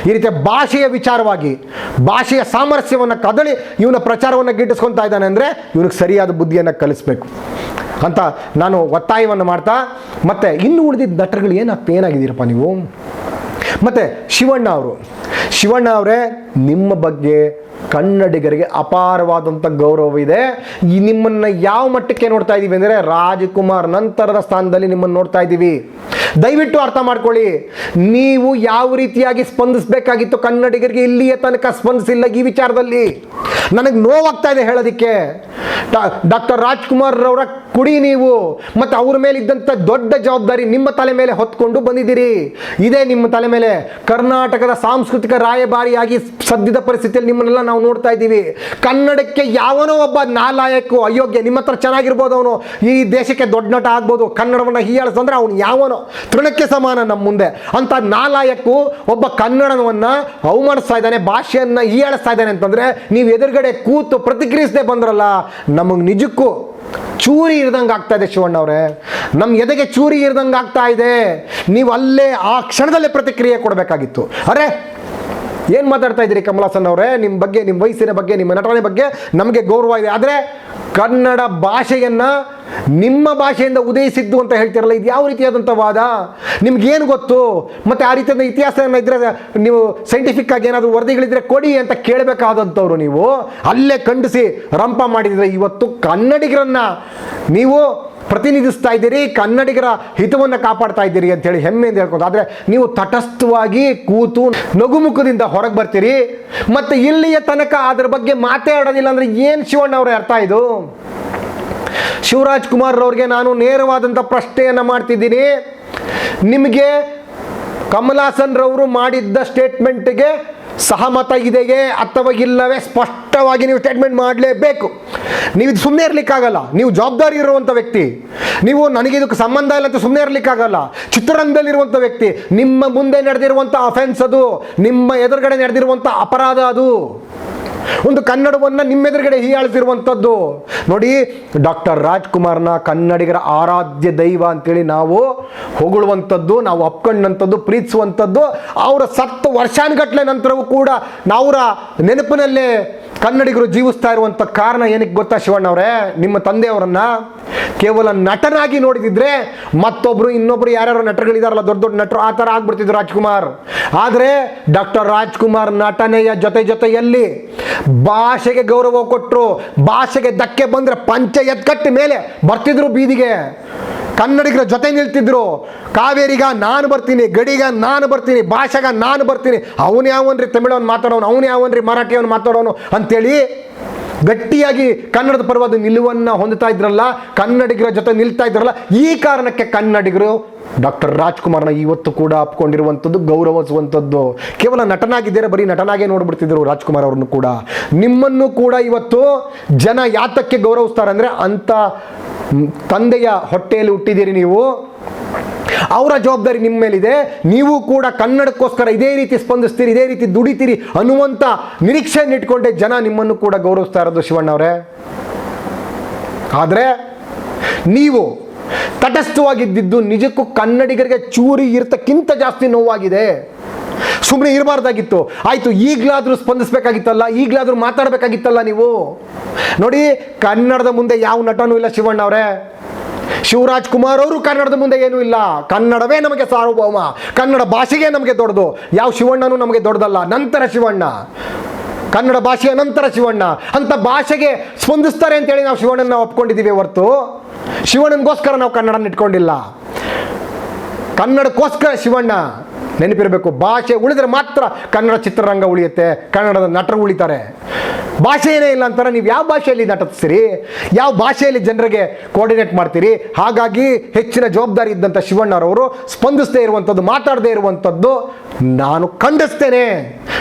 ಈ ರೀತಿಯ ಭಾಷೆಯ ವಿಚಾರವಾಗಿ, ಭಾಷೆಯ ಸಾಮರಸ್ಯವನ್ನು ಕದಳಿ ಇವನ ಪ್ರಚಾರವನ್ನು ಗಿಟ್ಟಿಸ್ಕೊತಾ ಇದ್ದಾನೆ ಅಂದರೆ, ಇವನಿಗೆ ಸರಿಯಾದ ಬುದ್ಧಿಯನ್ನು ಕಲಿಸ್ಬೇಕು. ಅಂತ ನಾನು ಒತ್ತಾಯವನ್ನು ಮಾಡ್ತಾ, ಮತ್ತೆ ಇನ್ನು ಉಳಿದಿದ್ದ ನಟರುಗಳು ಏನಾಗ್ತಾ ಏನಾಗಿದ್ದೀರಪ್ಪ ನೀವು? ಮತ್ತು ಶಿವಣ್ಣ ಅವರು. ಶಿವಣ್ಣ ಅವರೇ, ನಿಮ್ಮ ಬಗ್ಗೆ ಕನ್ನಡಿಗರಿಗೆ ಅಪಾರವಾದಂಥ ಗೌರವ ಇದೆ. ಈ ನಿಮ್ಮನ್ನು ಯಾವ ಮಟ್ಟಕ್ಕೆ ನೋಡ್ತಾ ಇದ್ದೀವಿ ಅಂದರೆ ರಾಜ್ಕುಮಾರ್ ನಂತರದ ಸ್ಥಾನದಲ್ಲಿ ನಿಮ್ಮನ್ನು ನೋಡ್ತಾ ಇದ್ದೀವಿ ದಯವಿಟ್ಟು ಅರ್ಥ ಮಾಡ್ಕೊಳ್ಳಿ. ನೀವು ಯಾವ ರೀತಿಯಾಗಿ ಸ್ಪಂದಿಸಬೇಕಾಗಿತ್ತು ಕನ್ನಡಿಗರಿಗೆ ಇಲ್ಲಿಯ ತನಕ ಸ್ಪಂದಿಸಿಲ್ಲ ಈ ವಿಚಾರದಲ್ಲಿ. ನನಗೆ ನೋವಾಗ್ತಾ ಇದೆ ಹೇಳೋದಕ್ಕೆ. ಡಾಕ್ಟರ್ ರಾಜ್ಕುಮಾರ್ ಅವರ ಕುಡಿ ನೀವು. ಮತ್ತು ಅವ್ರ ಮೇಲೆ ಇದ್ದಂಥ ದೊಡ್ಡ ಜವಾಬ್ದಾರಿ ನಿಮ್ಮ ತಲೆ ಮೇಲೆ ಹೊತ್ಕೊಂಡು ಬಂದಿದ್ದೀರಿ. ಇದೇ ನಿಮ್ಮ ತಲೆ ಮೇಲೆ ಕರ್ನಾಟಕದ ಸಾಂಸ್ಕೃತಿಕ ರಾಯಭಾರಿಯಾಗಿ ಸದ್ಯದ ಪರಿಸ್ಥಿತಿಯಲ್ಲಿ ನಿಮ್ಮನ್ನೆಲ್ಲ ನಾವು ನೋಡ್ತಾ ಇದ್ದೀವಿ. ಕನ್ನಡಕ್ಕೆ ಯಾವನೋ ಒಬ್ಬ ನಾಲಾಯಕು ಅಯೋಗ್ಯ ನಿಮ್ಮ ಹತ್ರ ಚೆನ್ನಾಗಿರ್ಬೋದು ಅವನು. ಈ ದೇಶಕ್ಕೆ ದೊಡ್ಡ ನಟ ಆಗ್ಬೋದು, ಕನ್ನಡವನ್ನು ಹೀಯಾಳಿಸಂದ್ರೆ ಅವನು ಯಾವನೋ. ತೃಣಕ್ಕೆ ಸಮಾನ ನಮ್ಮ ಮುಂದೆ. ಅಂತ ನಾಲಾಯಕು ಒಬ್ಬ ಕನ್ನಡವನ್ನು ಅವಮಾನಿಸ್ತಾ ಇದ್ದಾನೆ, ಭಾಷೆಯನ್ನು ಹೀಯಾಳಿಸ್ತಾ ಇದ್ದಾನೆ ಅಂತಂದ್ರೆ ನೀವು ಎದುರುಗಡೆ ಕೂತು ಪ್ರತಿಕ್ರಿಯಿಸದೆ ಬಂದ್ರಲ್ಲ, ನಮಗೆ ನಿಜಕ್ಕೂ ಚೂರಿ ಇರ್ದಂಗೆ ಆಗ್ತಾ ಇದೆ ಶಿವಣ್ಣ ಅವರೇ. ನಮ್ಮ ಎದೆಗೆ ಚೂರಿ ಇರ್ದಂಗೆ ಆಗ್ತಾ ಇದೆ. ನೀವು ಅಲ್ಲೇ ಆ ಕ್ಷಣದಲ್ಲೇ ಪ್ರತಿಕ್ರಿಯೆ ಕೊಡಬೇಕಾಗಿತ್ತು. ಅರೆ, ಏನು ಮಾತಾಡ್ತಾ ಇದ್ದೀರಿ ಕಮಲಾಸನ್ ಅವರೇ? ನಿಮ್ಮ ಬಗ್ಗೆ ನಿಮ್ಮ ವಯಸ್ಸಿನ ಬಗ್ಗೆ, ನಿಮ್ಮ ನಟನೆ ಬಗ್ಗೆ ನಮಗೆ ಗೌರವ ಇದೆ. ಆದರೆ ಕನ್ನಡ ಭಾಷೆಯನ್ನು ನಿಮ್ಮ ಭಾಷೆಯಿಂದ ಉದಯಿಸಿದ್ದು ಅಂತ ಹೇಳ್ತಿರಲ್ಲ, ಇದು ಯಾವ ರೀತಿಯಾದಂಥ ವಾದ? ನಿಮ್ಗೇನು ಗೊತ್ತು? ಮತ್ತು ಆ ರೀತಿಯಾದ ಇತಿಹಾಸ ಇದ್ದರೆ ನೀವು ಸೈಂಟಿಫಿಕ್ ಆಗಿ ಏನಾದರೂ ವರದಿಗಳಿದ್ರೆ ಕೊಡಿ ಅಂತ ಕೇಳಬೇಕಾದಂಥವ್ರು ನೀವು. ಅಲ್ಲೇ ಖಂಡಿಸಿ ರಂಪ ಮಾಡಿದರೆ ಇವತ್ತು ಕನ್ನಡಿಗರನ್ನ ನೀವು ಪ್ರತಿನಿಧಿಸ್ತಾ ಇದ್ದೀರಿ, ಕನ್ನಡಿಗರ ಹಿತವನ್ನು ಕಾಪಾಡ್ತಾ ಇದ್ದೀರಿ ಅಂತ ಹೇಳಿ ಹೆಮ್ಮೆಯಿಂದ ಹೇಳ್ಕೊಂಡು, ಆದರೆ ನೀವು ತಟಸ್ಥವಾಗಿ ಕೂತು ನಗುಮುಖದಿಂದ ಹೊರಗೆ ಬರ್ತೀರಿ, ಮತ್ತು ಇಲ್ಲಿಯ ತನಕ ಅದ್ರ ಬಗ್ಗೆ ಮಾತಾಡೋದಿಲ್ಲ ಅಂದರೆ ಏನು ಶಿವಣ್ಣ ಅವರೇ ಅರ್ಥ ಇದು? ಶಿವರಾಜ್ ಕುಮಾರ್ ಅವ್ರಿಗೆ ನಾನು ನೇರವಾದಂಥ ಪ್ರಶ್ನೆಯನ್ನು ಮಾಡ್ತಿದ್ದೀನಿ. ನಿಮಗೆ ಕಮಲಾಸನ್ ರವರು ಮಾಡಿದ್ದ ಸ್ಟೇಟ್ಮೆಂಟ್ಗೆ ಸಹಮತ ಇದೆಯೇ ಅಥವಾ ಇಲ್ಲವೇ ಸ್ಪಷ್ಟವಾಗಿ ನೀವು ಸ್ಟೇಟ್ಮೆಂಟ್ ಮಾಡಲೇಬೇಕು. ನೀವು ಇದು ಸುಮ್ಮನೆ ಇರಲಿಕ್ಕಾಗಲ್ಲ. ನೀವು ಜವಾಬ್ದಾರಿ ಇರುವಂಥ ವ್ಯಕ್ತಿ. ನೀವು ನನಗೆ ಇದಕ್ಕೆ ಸಂಬಂಧ ಇಲ್ಲ ಅಂತ ಸುಮ್ಮನೆ ಇರಲಿಕ್ಕಾಗಲ್ಲ. ಚಿತ್ರರಂಗದಲ್ಲಿರುವಂಥ ವ್ಯಕ್ತಿ, ನಿಮ್ಮ ಮುಂದೆ ನಡೆದಿರುವಂಥ ಅಫೆನ್ಸ್ ಅದು, ನಿಮ್ಮ ಎದುರುಗಡೆ ನಡೆದಿರುವಂಥ ಅಪರಾಧ ಅದು. ಒಂದು ಕನ್ನಡವನ್ನು ನಿಮ್ಮೆದುರುಗಡೆ ಹೀಯಾಳಿಸಿರುವಂಥದ್ದು. ನೋಡಿ, ಡಾಕ್ಟರ್ ರಾಜ್ಕುಮಾರ್ನ ಕನ್ನಡಿಗರ ಆರಾಧ್ಯ ದೈವ ಅಂತೇಳಿ ನಾವು ಹೊಗಳುವಂಥದ್ದು, ನಾವು ಅಪ್ಕೊಂಡಂಥದ್ದು, ಪ್ರೀತಿಸುವಂಥದ್ದು, ಅವರ ಸತ್ತು ವರ್ಷಾನುಗಟ್ಟಲೆ ನಂತರವೂ ಕೂಡ ನಾವರ ನೆನಪಿನಲ್ಲೇ ಕನ್ನಡಿಗರು ಜೀವಿಸ್ತಾ ಇರುವಂಥ ಕಾರಣ ಏನಕ್ಕೆ ಗೊತ್ತಾ ಶಿವಣ್ಣವರೇ ನಿಮ್ಮ ತಂದೆಯವರನ್ನ ಕೇವಲ ನಟನಾಗಿ ನೋಡಿದಿದ್ರೆ ಮತ್ತೊಬ್ರು ಇನ್ನೊಬ್ರು ಯಾರ್ಯಾರು ನಟರುಗಳಿದಾರಲ್ಲ, ದೊಡ್ಡ ದೊಡ್ಡ ನಟರು ಆ ಥರ ಆಗ್ಬಿಡ್ತಿದ್ರು ರಾಜ್ಕುಮಾರ್. ಆದರೆ ಡಾಕ್ಟರ್ ರಾಜ್ಕುಮಾರ್ ನಟನೆಯ ಜೊತೆ ಜೊತೆಯಲ್ಲಿ ಭಾಷೆಗೆ ಗೌರವ ಕೊಟ್ಟರು ಭಾಷೆಗೆ ಧಕ್ಕೆ ಬಂದರೆ ಪಂಚ ಎತ್ಕಟ್ಟಿ ಮೇಲೆ ಬರ್ತಿದ್ರು ಬೀದಿಗೆ. ಕನ್ನಡಿಗರ ಜೊತೆ ನಿಲ್ತಿದ್ರು. ಕಾವೇರಿಗ ನಾನು ಬರ್ತೀನಿ, ಗಡಿಗ ನಾನು ಬರ್ತೀನಿ, ಭಾಷೆಗ ನಾನು ಬರ್ತೀನಿ. ಅವನು ಯಾವನ್ರಿ ತಮಿಳವನ್ ಮಾತಾಡೋನು, ಅವನು ಯಾವನ್ರಿ ಮರಾಠಿಯವನು ಮಾತಾಡೋನು ಅಂತೇಳಿ ಗಟ್ಟಿಯಾಗಿ ಕನ್ನಡದ ಪರವಾದ ನಿಲುವನ್ನು ಹೊಂದ್ತಾ ಇದ್ರಲ್ಲ, ಕನ್ನಡಿಗರ ಜೊತೆ ನಿಲ್ತಾ ಇದ್ರಲ್ಲ, ಈ ಕಾರಣಕ್ಕೆ ಕನ್ನಡಿಗರು ಡಾಕ್ಟರ್ ರಾಜ್ಕುಮಾರ್ನ ಇವತ್ತು ಕೂಡ ಅಪ್ಕೊಂಡಿರುವಂಥದ್ದು, ಗೌರವಿಸುವಂಥದ್ದು. ಕೇವಲ ನಟನಾಗಿದ್ದರೆ ಬರೀ ನಟನಾಗೆ ನೋಡ್ಬಿಡ್ತಿದ್ರು ರಾಜ್ಕುಮಾರ್ ಅವ್ರನ್ನು ಕೂಡ. ನಿಮ್ಮನ್ನು ಕೂಡ ಇವತ್ತು ಜನ ಯಾತಕ್ಕೆ ಗೌರವಿಸ್ತಾರೆ ಅಂದರೆ ಅಂಥ ತಂದೆಯ ಹೊಟ್ಟೆಯಲ್ಲಿ ಹುಟ್ಟಿದ್ದೀರಿ ನೀವು. ಅವರ ಜವಾಬ್ದಾರಿ ನಿಮ್ಮ ಮೇಲಿದೆ. ನೀವು ಕೂಡ ಕನ್ನಡಕ್ಕೋಸ್ಕರ ಇದೇ ರೀತಿ ಸ್ಪಂದಿಸ್ತೀರಿ, ಇದೇ ರೀತಿ ದುಡಿತೀರಿ ಅನ್ನುವಂಥ ನಿರೀಕ್ಷೆಯನ್ನು ಇಟ್ಕೊಂಡೆ ಜನ ನಿಮ್ಮನ್ನು ಕೂಡ ಗೌರವಿಸ್ತಾ ಇರೋದು ಶಿವಣ್ಣ ಅವರೇ ಆದರೆ ನೀವು ತಟಸ್ಥವಾಗಿದ್ದಿದ್ದು ನಿಜಕ್ಕೂ ಕನ್ನಡಿಗರಿಗೆ ಚೂರಿ ಇರ್ತಕ್ಕಿಂತ ಜಾಸ್ತಿ ನೋವಾಗಿದೆ. ಸುಮ್ಮನೆ ಇರಬಾರ್ದಾಗಿತ್ತು. ಆಯಿತು, ಈಗಲಾದರೂ ಸ್ಪಂದಿಸಬೇಕಾಗಿತ್ತಲ್ಲ, ಈಗಲಾದರೂ ಮಾತಾಡಬೇಕಾಗಿತ್ತಲ್ಲ ನೀವು? ನೋಡಿ, ಕನ್ನಡದ ಮುಂದೆ ಯಾವ ನಟನೂ ಇಲ್ಲ ಶಿವಣ್ಣ ಅವರೇ. ಶಿವರಾಜ್ ಕುಮಾರ್ ಅವರು ಕನ್ನಡದ ಮುಂದೆ ಏನೂ ಇಲ್ಲ. ಕನ್ನಡವೇ ನಮಗೆ ಸಾರ್ವಭೌಮ. ಕನ್ನಡ ಭಾಷೆಗೆ ನಮಗೆ ದೊಡ್ಡದು. ಯಾವ ಶಿವಣ್ಣನೂ ನಮಗೆ ದೊಡ್ಡದಲ್ಲ. ನಂತರ ಶಿವಣ್ಣ. ಕನ್ನಡ ಭಾಷೆಯ ನಂತರ ಶಿವಣ್ಣ. ಅಂತ ಭಾಷೆಗೆ ಸ್ಪಂದಿಸ್ತಾರೆ ಅಂತೇಳಿ ನಾವು ಶಿವಣ್ಣನ ಒಪ್ಕೊಂಡಿದ್ದೀವಿ ಹೊರತು. ಶಿವಣ್ಣನಿಗೋಸ್ಕರ ನಾವು ಕನ್ನಡನ ಇಟ್ಕೊಂಡಿಲ್ಲ. ಕನ್ನಡಕ್ಕೋಸ್ಕರ ಶಿವಣ್ಣ. ನೆನಪಿರಬೇಕು. ಭಾಷೆ ಉಳಿದ್ರೆ ಮಾತ್ರ ಕನ್ನಡ ಚಿತ್ರರಂಗ ಉಳಿಯುತ್ತೆ, ಕನ್ನಡದ ನಟರು ಉಳಿತಾರೆ. ಭಾಷೆ ಏನೇ ಇಲ್ಲ ಅಂತಾರೆ ನೀವು ಯಾವ ಭಾಷೆಯಲ್ಲಿ ನಟಿಸ್ತೀರಿ? ಯಾವ ಭಾಷೆಯಲ್ಲಿ ಜನರಿಗೆ ಕೋಆರ್ಡಿನೇಟ್ ಮಾಡ್ತೀರಿ? ಹಾಗಾಗಿ ಹೆಚ್ಚಿನ ಜವಾಬ್ದಾರಿ ಇದ್ದಂಥ ಶಿವಣ್ಣರವರು ಸ್ಪಂದಿಸದೇ ಇರುವಂಥದ್ದು, ಮಾತಾಡದೇ ಇರುವಂಥದ್ದು ನಾನು ಖಂಡಿಸ್ತೇನೆ.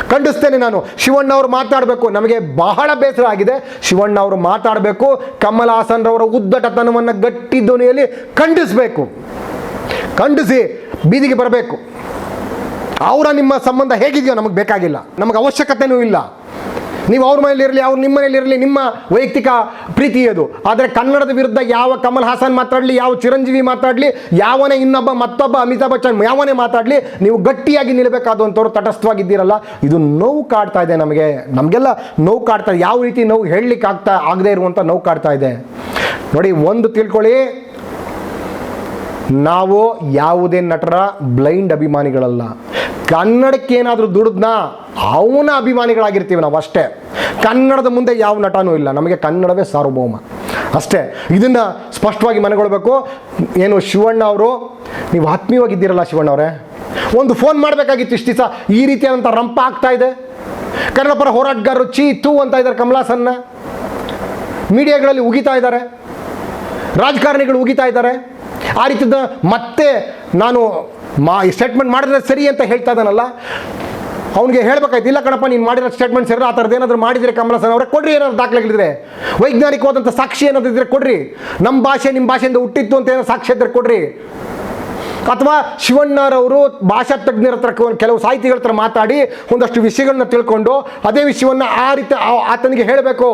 ಖಂಡಿಸ್ತೇನೆ ನಾನು. ಶಿವಣ್ಣ ಅವರು ಮಾತಾಡಬೇಕು, ನಮಗೆ ಬಹಳ ಬೇಸರ ಆಗಿದೆ. ಶಿವಣ್ಣ ಅವರು ಮಾತಾಡಬೇಕು ಕಮಲ್ ಹಾಸನ್ರವರ ಉದ್ದಟತನವನ್ನು ಗಟ್ಟಿ ಧ್ವನಿಯಲ್ಲಿ ಖಂಡಿಸಬೇಕು. ಖಂಡಿಸಿ ಬೀದಿಗೆ ಬರಬೇಕು. ಅವರ ನಿಮ್ಮ ಸಂಬಂಧ ಹೇಗಿದೆಯೋ ನಮಗೆ ಬೇಕಾಗಿಲ್ಲ. ನಮಗೆ ಅವಶ್ಯಕತೆನೂ ಇಲ್ಲ. ನೀವು ಅವ್ರ ಮನೇಲಿ ಇರಲಿ, ಅವ್ರು ನಿಮ್ಮ ಮನೇಲಿ ಇರಲಿ, ನಿಮ್ಮ ವೈಯಕ್ತಿಕ ಪ್ರೀತಿ ಅದು. ಆದರೆ ಕನ್ನಡದ ವಿರುದ್ಧ ಯಾವ ಕಮಲ್ ಹಾಸನ್ ಮಾತಾಡಲಿ, ಯಾವ ಚಿರಂಜೀವಿ ಮಾತಾಡಲಿ, ಯಾವನೇ ಇನ್ನೊಬ್ಬ ಮತ್ತೊಬ್ಬ ಅಮಿತಾಬ್ ಬಚ್ಚನ್ ಯಾವನೇ ಮಾತಾಡಲಿ, ನೀವು ಗಟ್ಟಿಯಾಗಿ ನಿಲ್ಲಬೇಕಾದಂಥವ್ರು ತಟಸ್ಥವಾಗಿದ್ದೀರಲ್ಲ. ಇದು ನೋವು ಕಾಡ್ತಾ ಇದೆ ನಮಗೆ. ನಮಗೆಲ್ಲ ನೋವು ಕಾಡ್ತಾ ಯಾವ ರೀತಿ ನೋವು ಹೇಳಲಿಕ್ಕೆ ಆಗ್ತಾ, ಆಗದೇ ಇರುವಂಥ ನೋವು ಕಾಡ್ತಾ ಇದೆ. ನೋಡಿ, ಒಂದು ತಿಳ್ಕೊಳ್ಳಿ. ನಾವು ಯಾವುದೇ ನಟರ ಬ್ಲೈಂಡ್ ಅಭಿಮಾನಿಗಳಲ್ಲ. ಕನ್ನಡಕ್ಕೆ ಏನಾದರೂ ದುಡಿದ್ನಾ ಅವನ ಅಭಿಮಾನಿಗಳಾಗಿರ್ತೀವಿ ನಾವು ಅಷ್ಟೇ. ಕನ್ನಡದ ಮುಂದೆ ಯಾವ ನಟನೂ ಇಲ್ಲ. ನಮಗೆ ಕನ್ನಡವೇ ಸಾರ್ವಭೌಮ. ಅಷ್ಟೇ. ಇದನ್ನು ಸ್ಪಷ್ಟವಾಗಿ ಮನೆಗೊಳ್ಬೇಕು. ಏನು ಶಿವಣ್ಣ ಅವರು, ನೀವು ಆತ್ಮೀಯವಾಗಿದ್ದೀರಲ್ಲ ಶಿವಣ್ಣ ಅವರೇ? ಒಂದು ಫೋನ್ ಮಾಡಬೇಕಾಗಿತ್ತು ಇಷ್ಟು ದಿವಸ. ಈ ರೀತಿಯಾದಂಥ ರಂಪ ಆಗ್ತಾ ಇದೆ. ಕನ್ನಡ ಪರ ಹೋರಾಟಗಾರರು ಚೀ ತೂ ಅಂತ ಇದ್ದಾರೆ ಕಮಲಾಸನ್ನ. ಮೀಡಿಯಾಗಳಲ್ಲಿ ಉಗಿತಾ ಇದ್ದಾರೆ. ರಾಜಕಾರಣಿಗಳು ಉಗಿತಾ ಇದ್ದಾರೆ. ಆ ರೀತಿಯ ಮತ್ತೆ ನಾನು ಮಾ, ಈ ಸ್ಟೇಟ್ಮೆಂಟ್ ಮಾಡಿದ್ರೆ ಸರಿ ಅಂತ ಹೇಳ್ತಾ ಇದ್ದಾನಲ್ಲ? ಅವ್ನಿಗೆ ಹೇಳ್ಬೇಕಾಯ್ತು, ಇಲ್ಲ ಕಣಪ್ಪ, ನೀನು ಮಾಡಿರೋ ಸ್ಟೇಟ್ಮೆಂಟ್ಸ್ ಸರಿ, ಆ ಥರದ್ದು ಏನಾದರೂ ಮಾಡಿದರೆ ಕಮಲಸನ್ ಅವರೇ, ಕೊಡ್ರಿ ಏನಾದ್ರು ದಾಖಲೆಗಳಿದ್ರೆ. ವೈಜ್ಞಾನಿಕವಾದಂಥ ಸಾಕ್ಷಿ ಏನಾದರೂ ಇದ್ರೆ ಕೊಡ್ರಿ. ನಮ್ಮ ಭಾಷೆ ನಿಮ್ಮ ಭಾಷೆಯಿಂದ ಹುಟ್ಟಿತ್ತು ಅಂತ ಏನೋ ಸಾಕ್ಷಿ ಇದ್ರೆ ಕೊಡ್ರಿ. ಅಥವಾ ಶಿವಣ್ಣರವರು ಭಾಷಾ ತಜ್ಞರ ಹತ್ರ ಕೆಲವು ಸಾಹಿತಿಗಳ ಹತ್ರ ಮಾತಾಡಿ ಒಂದಷ್ಟು ವಿಷಯಗಳನ್ನ ತಿಳ್ಕೊಂಡು, ಅದೇ ವಿಷಯವನ್ನು ಆ ರೀತಿ ಆತನಿಗೆ ಹೇಳಬೇಕು.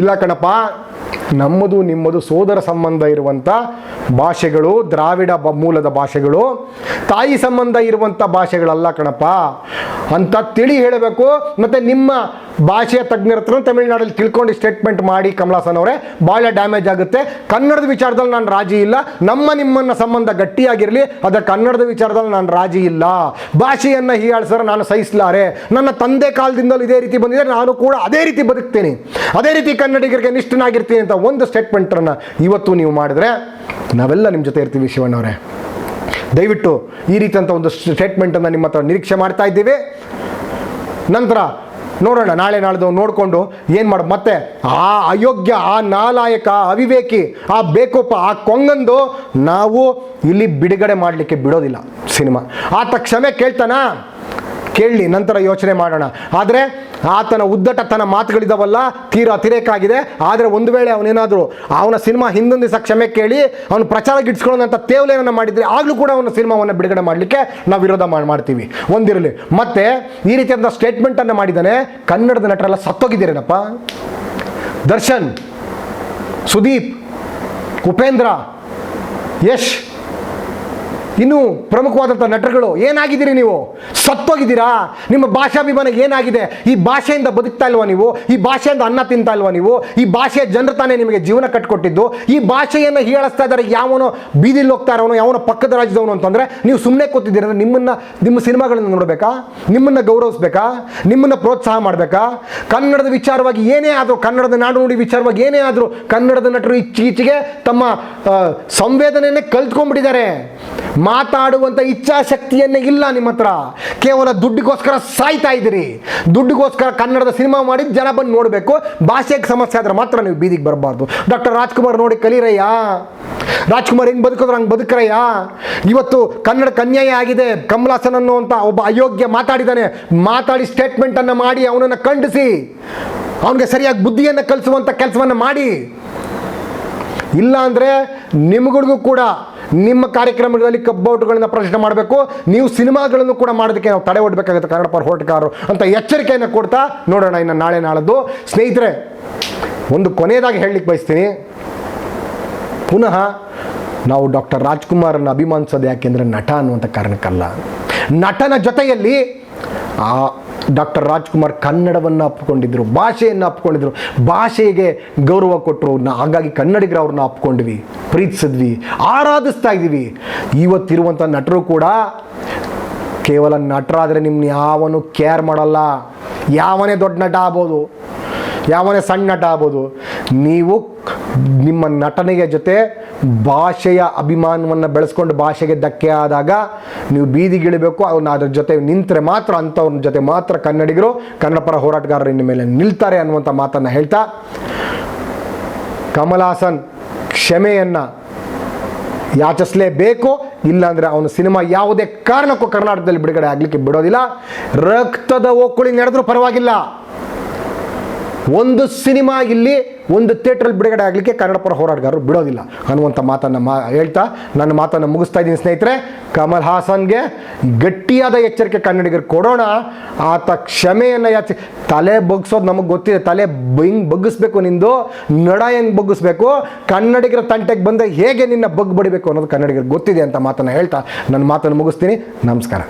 ಇಲ್ಲ ಕಣಪ್ಪ ನಮ್ಮದು ನಿಮ್ಮದು ಸೋದರ ಸಂಬಂಧ ಇರುವಂಥ ಭಾಷೆಗಳು, ದ್ರಾವಿಡ ಬ ಮೂಲದ ಭಾಷೆಗಳು, ತಾಯಿ ಸಂಬಂಧ ಇರುವಂಥ ಭಾಷೆಗಳಲ್ಲ ಕಣಪ್ಪ. ಅಂತ ತಿಳಿ ಹೇಳಬೇಕು. ಮತ್ತು ನಿಮ್ಮ ಭಾಷೆಯ ತಜ್ಞರ ಹತ್ರ ತಮಿಳುನಾಡಲ್ಲಿ ತಿಳ್ಕೊಂಡು ಸ್ಟೇಟ್ಮೆಂಟ್ ಮಾಡಿ ಕಮಲಾಸನ್ ಅವರೇ ಭಾಳ ಡ್ಯಾಮೇಜ್ ಆಗುತ್ತೆ. ಕನ್ನಡದ ವಿಚಾರದಲ್ಲಿ ನಾನು ರಾಜಿ ಇಲ್ಲ. ನಮ್ಮ ನಿಮ್ಮನ್ನ ಸಂಬಂಧ ಗಟ್ಟಿಯಾಗಿರಲಿ ಅದರ ಕನ್ನಡದ ವಿಚಾರದಲ್ಲಿ ನಾನು ರಾಜಿ ಇಲ್ಲ. ಭಾಷೆಯನ್ನು ಹೀಯಾಳ್ಸರ ನಾನು ಸಹಿಸಲಾರೆ. ನನ್ನ ತಂದೆ ಕಾಲದಿಂದಲೂ ಇದೇ ರೀತಿ ಬಂದಿದೆ. ನಾನು ಕೂಡ ಅದೇ ರೀತಿ ಬದುಕ್ತೇನೆ. ಅದೇ ರೀತಿ ಕನ್ನಡಿಗರಿಗೆ ನಿಷ್ಠನಾಗಿರ್ತೀನಿ ಅಂತ ಒಂದು ಸ್ಟೇಟ್ಮೆಂಟನ್ನು ಇವತ್ತು ನೀವು ಮಾಡಿದ್ರೆ ನಾವೆಲ್ಲ ನಿಮ್ಮ ಜೊತೆ ಇರ್ತೀವಿ ಶಿವಣ್ಣವರೇ ದಯವಿಟ್ಟು ಈ ರೀತಿಯಂಥ ಒಂದು ಸ್ಟೇಟ್ಮೆಂಟನ್ನು ನಿಮ್ಮ ಹತ್ರ ನಿರೀಕ್ಷೆ ಮಾಡ್ತಾ ಇದ್ದೀವಿ. ನಂತರ ನೋಡೋಣ, ನಾಳೆ ನಾಳೆದು ನೋಡಿಕೊಂಡು ಏನು ಮಾಡ, ಮತ್ತೆ ಆ ಅಯೋಗ್ಯ, ಆ ನಾಲಾಯಕ ಅವಿವೇಕಿ, ಆ ಬೇಕೋಪ ಆ ಕೊಂಗಂದು ನಾವು ಇಲ್ಲಿ ಬಿಡುಗಡೆ ಮಾಡಲಿಕ್ಕೆ ಬಿಡೋದಿಲ್ಲ ಸಿನಿಮಾ. ಆತ ಕ್ಷಮೆ ಕೇಳ್ತಾನಾ? ಕೇಳಲಿ ನಂತರ ಯೋಚನೆ ಮಾಡೋಣ. ಆದರೆ ಆತನ ಉದ್ದಟತನ ಮಾತುಗಳಿದಾವಲ್ಲ, ತೀರಾ ಅತಿರೇಕ ಆಗಿದೆ ಆದರೆ ಒಂದು ವೇಳೆ ಅವನೇನಾದರೂ ಅವನ ಸಿನಿಮಾ ಹಿಂದೊಂದು ದಿವಸ ಕ್ಷಮೆ ಕೇಳಿ, ಅವನು ಪ್ರಚಾರ ಗಿಟ್ಸ್ಕೊಳ್ಳೋಂಥ ತೇವಲೆಯನ್ನು ಮಾಡಿದರೆ, ಆಗಲೂ ಕೂಡ ಅವನ ಸಿನಿಮಾವನ್ನು ಬಿಡುಗಡೆ ಮಾಡಲಿಕ್ಕೆ ನಾವು ವಿರೋಧ ಮಾಡ್- ಮಾಡ್ತೀವಿ. ಒಂದಿರಲಿ. ಮತ್ತೆ ಈ ರೀತಿಯಾದ ಸ್ಟೇಟ್ಮೆಂಟನ್ನು ಮಾಡಿದ್ದಾನೆ, ಕನ್ನಡದ ನಟರೆಲ್ಲ ಸತ್ತೋಗಿದ್ದೀರೇನಪ್ಪ? ದರ್ಶನ್, ಸುದೀಪ್, ಉಪೇಂದ್ರ, ಯಶ್ ಇನ್ನು ಪ್ರಮುಖವಾದಂಥ ನಟರುಗಳು, ಏನಾಗಿದ್ದೀರಿ ನೀವು? ಸತ್ತೋಗಿದ್ದೀರಾ? ನಿಮ್ಮ ಭಾಷಾಭಿಮಾನ ಏನಾಗಿದೆ? ಈ ಭಾಷೆಯಿಂದ ಬದುಕ್ತಾ ಇಲ್ವಾ ನೀವು? ಈ ಭಾಷೆಯಿಂದ ಅನ್ನ ತಿಂತಾ ಇಲ್ವಾ ನೀವು? ಈ ಭಾಷೆಯ ಜನರು ತಾನೇ ನಿಮಗೆ ಜೀವನ ಕಟ್ಕೊಟ್ಟಿದ್ದು? ಈ ಭಾಷೆಯನ್ನು ಹೀಳಿಸ್ತಾ ಇದ್ದಾರೆ ಯಾವನೋ ಬೀದಿಲಿ ಹೋಗ್ತಾ ಇರೋನು, ಯಾವನೋ ಪಕ್ಕದ ರಾಜ್ಯದವನು ಅಂತಂದರೆ ನೀವು ಸುಮ್ಮನೆ ಕೂತಿದ್ದೀರ ಅಂದ್ರೆ ನಿಮ್ಮನ್ನು, ನಿಮ್ಮ ಸಿನಿಮಾಗಳನ್ನು ನೋಡಬೇಕಾ? ನಿಮ್ಮನ್ನು ಗೌರವಿಸ್ಬೇಕಾ? ನಿಮ್ಮನ್ನು ಪ್ರೋತ್ಸಾಹ ಮಾಡಬೇಕಾ? ಕನ್ನಡದ ವಿಚಾರವಾಗಿ ಏನೇ ಆದರೂ, ಕನ್ನಡದ ನಾಡು ನುಡಿ ವಿಚಾರವಾಗಿ ಏನೇ ಆದರೂ ಕನ್ನಡದ ನಟರು ಇತ್ತೀಚೆಗೆ ತಮ್ಮ ಸಂವೇದನೆಯನ್ನೇ ಕಲ್ತ್ಕೊಂಡ್ಬಿಟ್ಟಿದ್ದಾರೆ. ಮಾತಾಡುವಂಥ ಇಚ್ಛಾಶಕ್ತಿಯನ್ನೇ ಇಲ್ಲ ನಿಮ್ಮ ಹತ್ರ. ಕೇವಲ ದುಡ್ಡಿಗೋಸ್ಕರ ಸಾಯ್ತಾ ಇದ್ದೀರಿ. ದುಡ್ಡಿಗೋಸ್ಕರ ಕನ್ನಡದ ಸಿನಿಮಾ ಮಾಡಿ ಜನ ಬಂದು ನೋಡಬೇಕು. ಭಾಷೆಗೆ ಸಮಸ್ಯೆ ಆದರೆ ಮಾತ್ರ ನೀವು ಬೀದಿಗೆ ಬರಬಾರ್ದು. ಡಾಕ್ಟರ್ ರಾಜ್ಕುಮಾರ್ ನೋಡಿ ಕಲೀರಯ್ಯ? ರಾಜ್ಕುಮಾರ್ ಹೆಂಗೆ ಬದುಕಿದ್ರೆ ಹಂಗೆ ಬದುಕ್ರಯ್ಯ? ಇವತ್ತು ಕನ್ನಡಕ್ಕೆ ಅನ್ಯಾಯ ಆಗಿದೆ. ಕಮಲಾಸನ್ ಅನ್ನುವಂಥ ಒಬ್ಬ ಅಯೋಗ್ಯ ಮಾತಾಡಿದ್ದಾನೆ ಮಾತಾಡಿ ಸ್ಟೇಟ್ಮೆಂಟನ್ನು ಮಾಡಿ ಅವನನ್ನು ಖಂಡಿಸಿ. ಅವನಿಗೆ ಸರಿಯಾಗಿ ಬುದ್ಧಿಯನ್ನು ಕಲಿಸುವಂಥ ಕೆಲಸವನ್ನು ಮಾಡಿ. ಇಲ್ಲ ಅಂದರೆ ನಿಮ್ಗಳಿಗೂ ಕೂಡ ನಿಮ್ಮ ಕಾರ್ಯಕ್ರಮಗಳಲ್ಲಿ ಕಬ್ಬೌಟ್ಗಳನ್ನ ಪ್ರಶ್ನೆ ಮಾಡಬೇಕು. ನೀವು ಸಿನಿಮಾಗಳನ್ನು ಕೂಡ ಮಾಡೋದಕ್ಕೆ ನಾವು ತಡೆ ಒಡ್ಬೇಕಾಗುತ್ತೆ ಕನ್ನಡ ಪರ ಹೋರಾಟಗಾರರು ಅಂತ ಎಚ್ಚರಿಕೆಯನ್ನು ಕೊಡ್ತಾ ನೋಡೋಣ ಇನ್ನು ನಾಳೆ ನಾಳದ್ದು. ಸ್ನೇಹಿತರೆ, ಒಂದು ಕೊನೆಯದಾಗಿ ಹೇಳಲಿಕ್ಕೆ ಬಯಸ್ತೀನಿ. ಪುನಃ ನಾವು ಡಾಕ್ಟರ್ ರಾಜ್ಕುಮಾರನ್ನು ಅಭಿಮಾನಿಸೋದು ಯಾಕೆಂದರೆ ನಟ ಅನ್ನುವಂಥ ಕಾರಣಕ್ಕಲ್ಲ. ನಟನ ಜೊತೆಯಲ್ಲಿ ಆ ಡಾಕ್ಟರ್ ರಾಜ್ಕುಮಾರ್ ಕನ್ನಡವನ್ನು ಅಪ್ಕೊಂಡಿದ್ರು ಭಾಷೆಯನ್ನು ಅಪ್ಕೊಂಡಿದ್ರು ಭಾಷೆಗೆ ಗೌರವ ಕೊಟ್ಟರು ಹಾಗಾಗಿ ಕನ್ನಡಿಗರು ಅವ್ರನ್ನ ಅಪ್ಕೊಂಡ್ವಿ ಪ್ರೀತಿಸಿದ್ವಿ, ಆರಾಧಿಸ್ತಾ ಇದ್ದೀವಿ. ಇವತ್ತಿರುವಂಥ ನಟರು ಕೂಡ ಕೇವಲ ನಟರಾದರೆ ನಿಮ್ಮನ್ನ ಯಾವನು ಕೇರ್ ಮಾಡಲ್ಲ. ಯಾವನೇ ದೊಡ್ಡ ನಟ ಆಗ್ಬೋದು, ಯಾವನೇ ಸಣ್ಣ ನಟ ಆಗ್ಬೋದು, ನೀವು ನಿಮ್ಮ ನಟನೆಯ ಜೊತೆ ಭಾಷೆಯ ಅಭಿಮಾನವನ್ನು ಬೆಳೆಸ್ಕೊಂಡು ಭಾಷೆಗೆ ಧಕ್ಕೆ ಆದಾಗ ನೀವು ಬೀದಿಗಿಳಿಬೇಕು ಅವ್ನ ಅದ್ರ ಜೊತೆ ನಿಂತರೆ ಮಾತ್ರ ಅಂಥವ್ರ ಜೊತೆ ಮಾತ್ರ ಕನ್ನಡಿಗರು ಕನ್ನಡ ಪರ ಹೋರಾಟಗಾರರು ಇನ್ನು ಮೇಲೆ ನಿಲ್ತಾರೆ ಅನ್ನುವಂಥ ಮಾತನ್ನು ಹೇಳ್ತಾ, ಕಮಲಾಸನ್ ಕ್ಷಮೆಯನ್ನು ಯಾಚಿಸಲೇಬೇಕು, ಇಲ್ಲಾಂದರೆ ಅವನ ಸಿನಿಮಾ ಯಾವುದೇ ಕಾರಣಕ್ಕೂ ಕರ್ನಾಟಕದಲ್ಲಿ ಬಿಡುಗಡೆ ಆಗಲಿಕ್ಕೆ ಬಿಡೋದಿಲ್ಲ. ರಕ್ತದ ಓಕುಳಿ ನಡೆದ್ರೂ ಪರವಾಗಿಲ್ಲ. ಒಂದು ಸಿನಿಮಾ ಇಲ್ಲಿ ಒಂದು ಥಿಯೇಟ್ರಲ್ಲಿ ಬಿಡುಗಡೆ ಆಗಲಿಕ್ಕೆ ಕನ್ನಡ ಪರ ಹೋರಾಟಗಾರರು ಬಿಡೋದಿಲ್ಲ. ಅನ್ನುವಂಥ ಮಾತನ್ನು ಮಾ ಹೇಳ್ತಾ ನನ್ನ ಮಾತನ್ನು ಮುಗಿಸ್ತಾ ಇದ್ದೀನಿ ಸ್ನೇಹಿತರೆ. ಕಮಲ್ ಹಾಸನ್ಗೆ ಗಟ್ಟಿಯಾದ ಎಚ್ಚರಿಕೆ ಕನ್ನಡಿಗರು ಕೊಡೋಣ. ಆತ ಕ್ಷಮೆಯನ್ನು ಯಾಚಿ, ತಲೆ ಬಗ್ಸೋದು ನಮಗೆ ಗೊತ್ತಿದೆ. ತಲೆ ಹಿಂಗೆ ಬಗ್ಗಿಸ್ಬೇಕು ನಿಂದು, ನಡ ಹೆಂಗೆ ಬಗ್ಗಿಸ್ಬೇಕು. ಕನ್ನಡಿಗರ ತಂಟೆಗೆ ಬಂದರೆ ಹೇಗೆ ನಿನ್ನ ಬಗ್ ಬಡಿಬೇಕು ಅನ್ನೋದು ಕನ್ನಡಿಗರಿಗೆ ಗೊತ್ತಿದೆ ಅಂತ ಮಾತನ್ನು ಹೇಳ್ತಾ ನನ್ನ ಮಾತನ್ನು ಮುಗಿಸ್ತೀನಿ. ನಮಸ್ಕಾರ.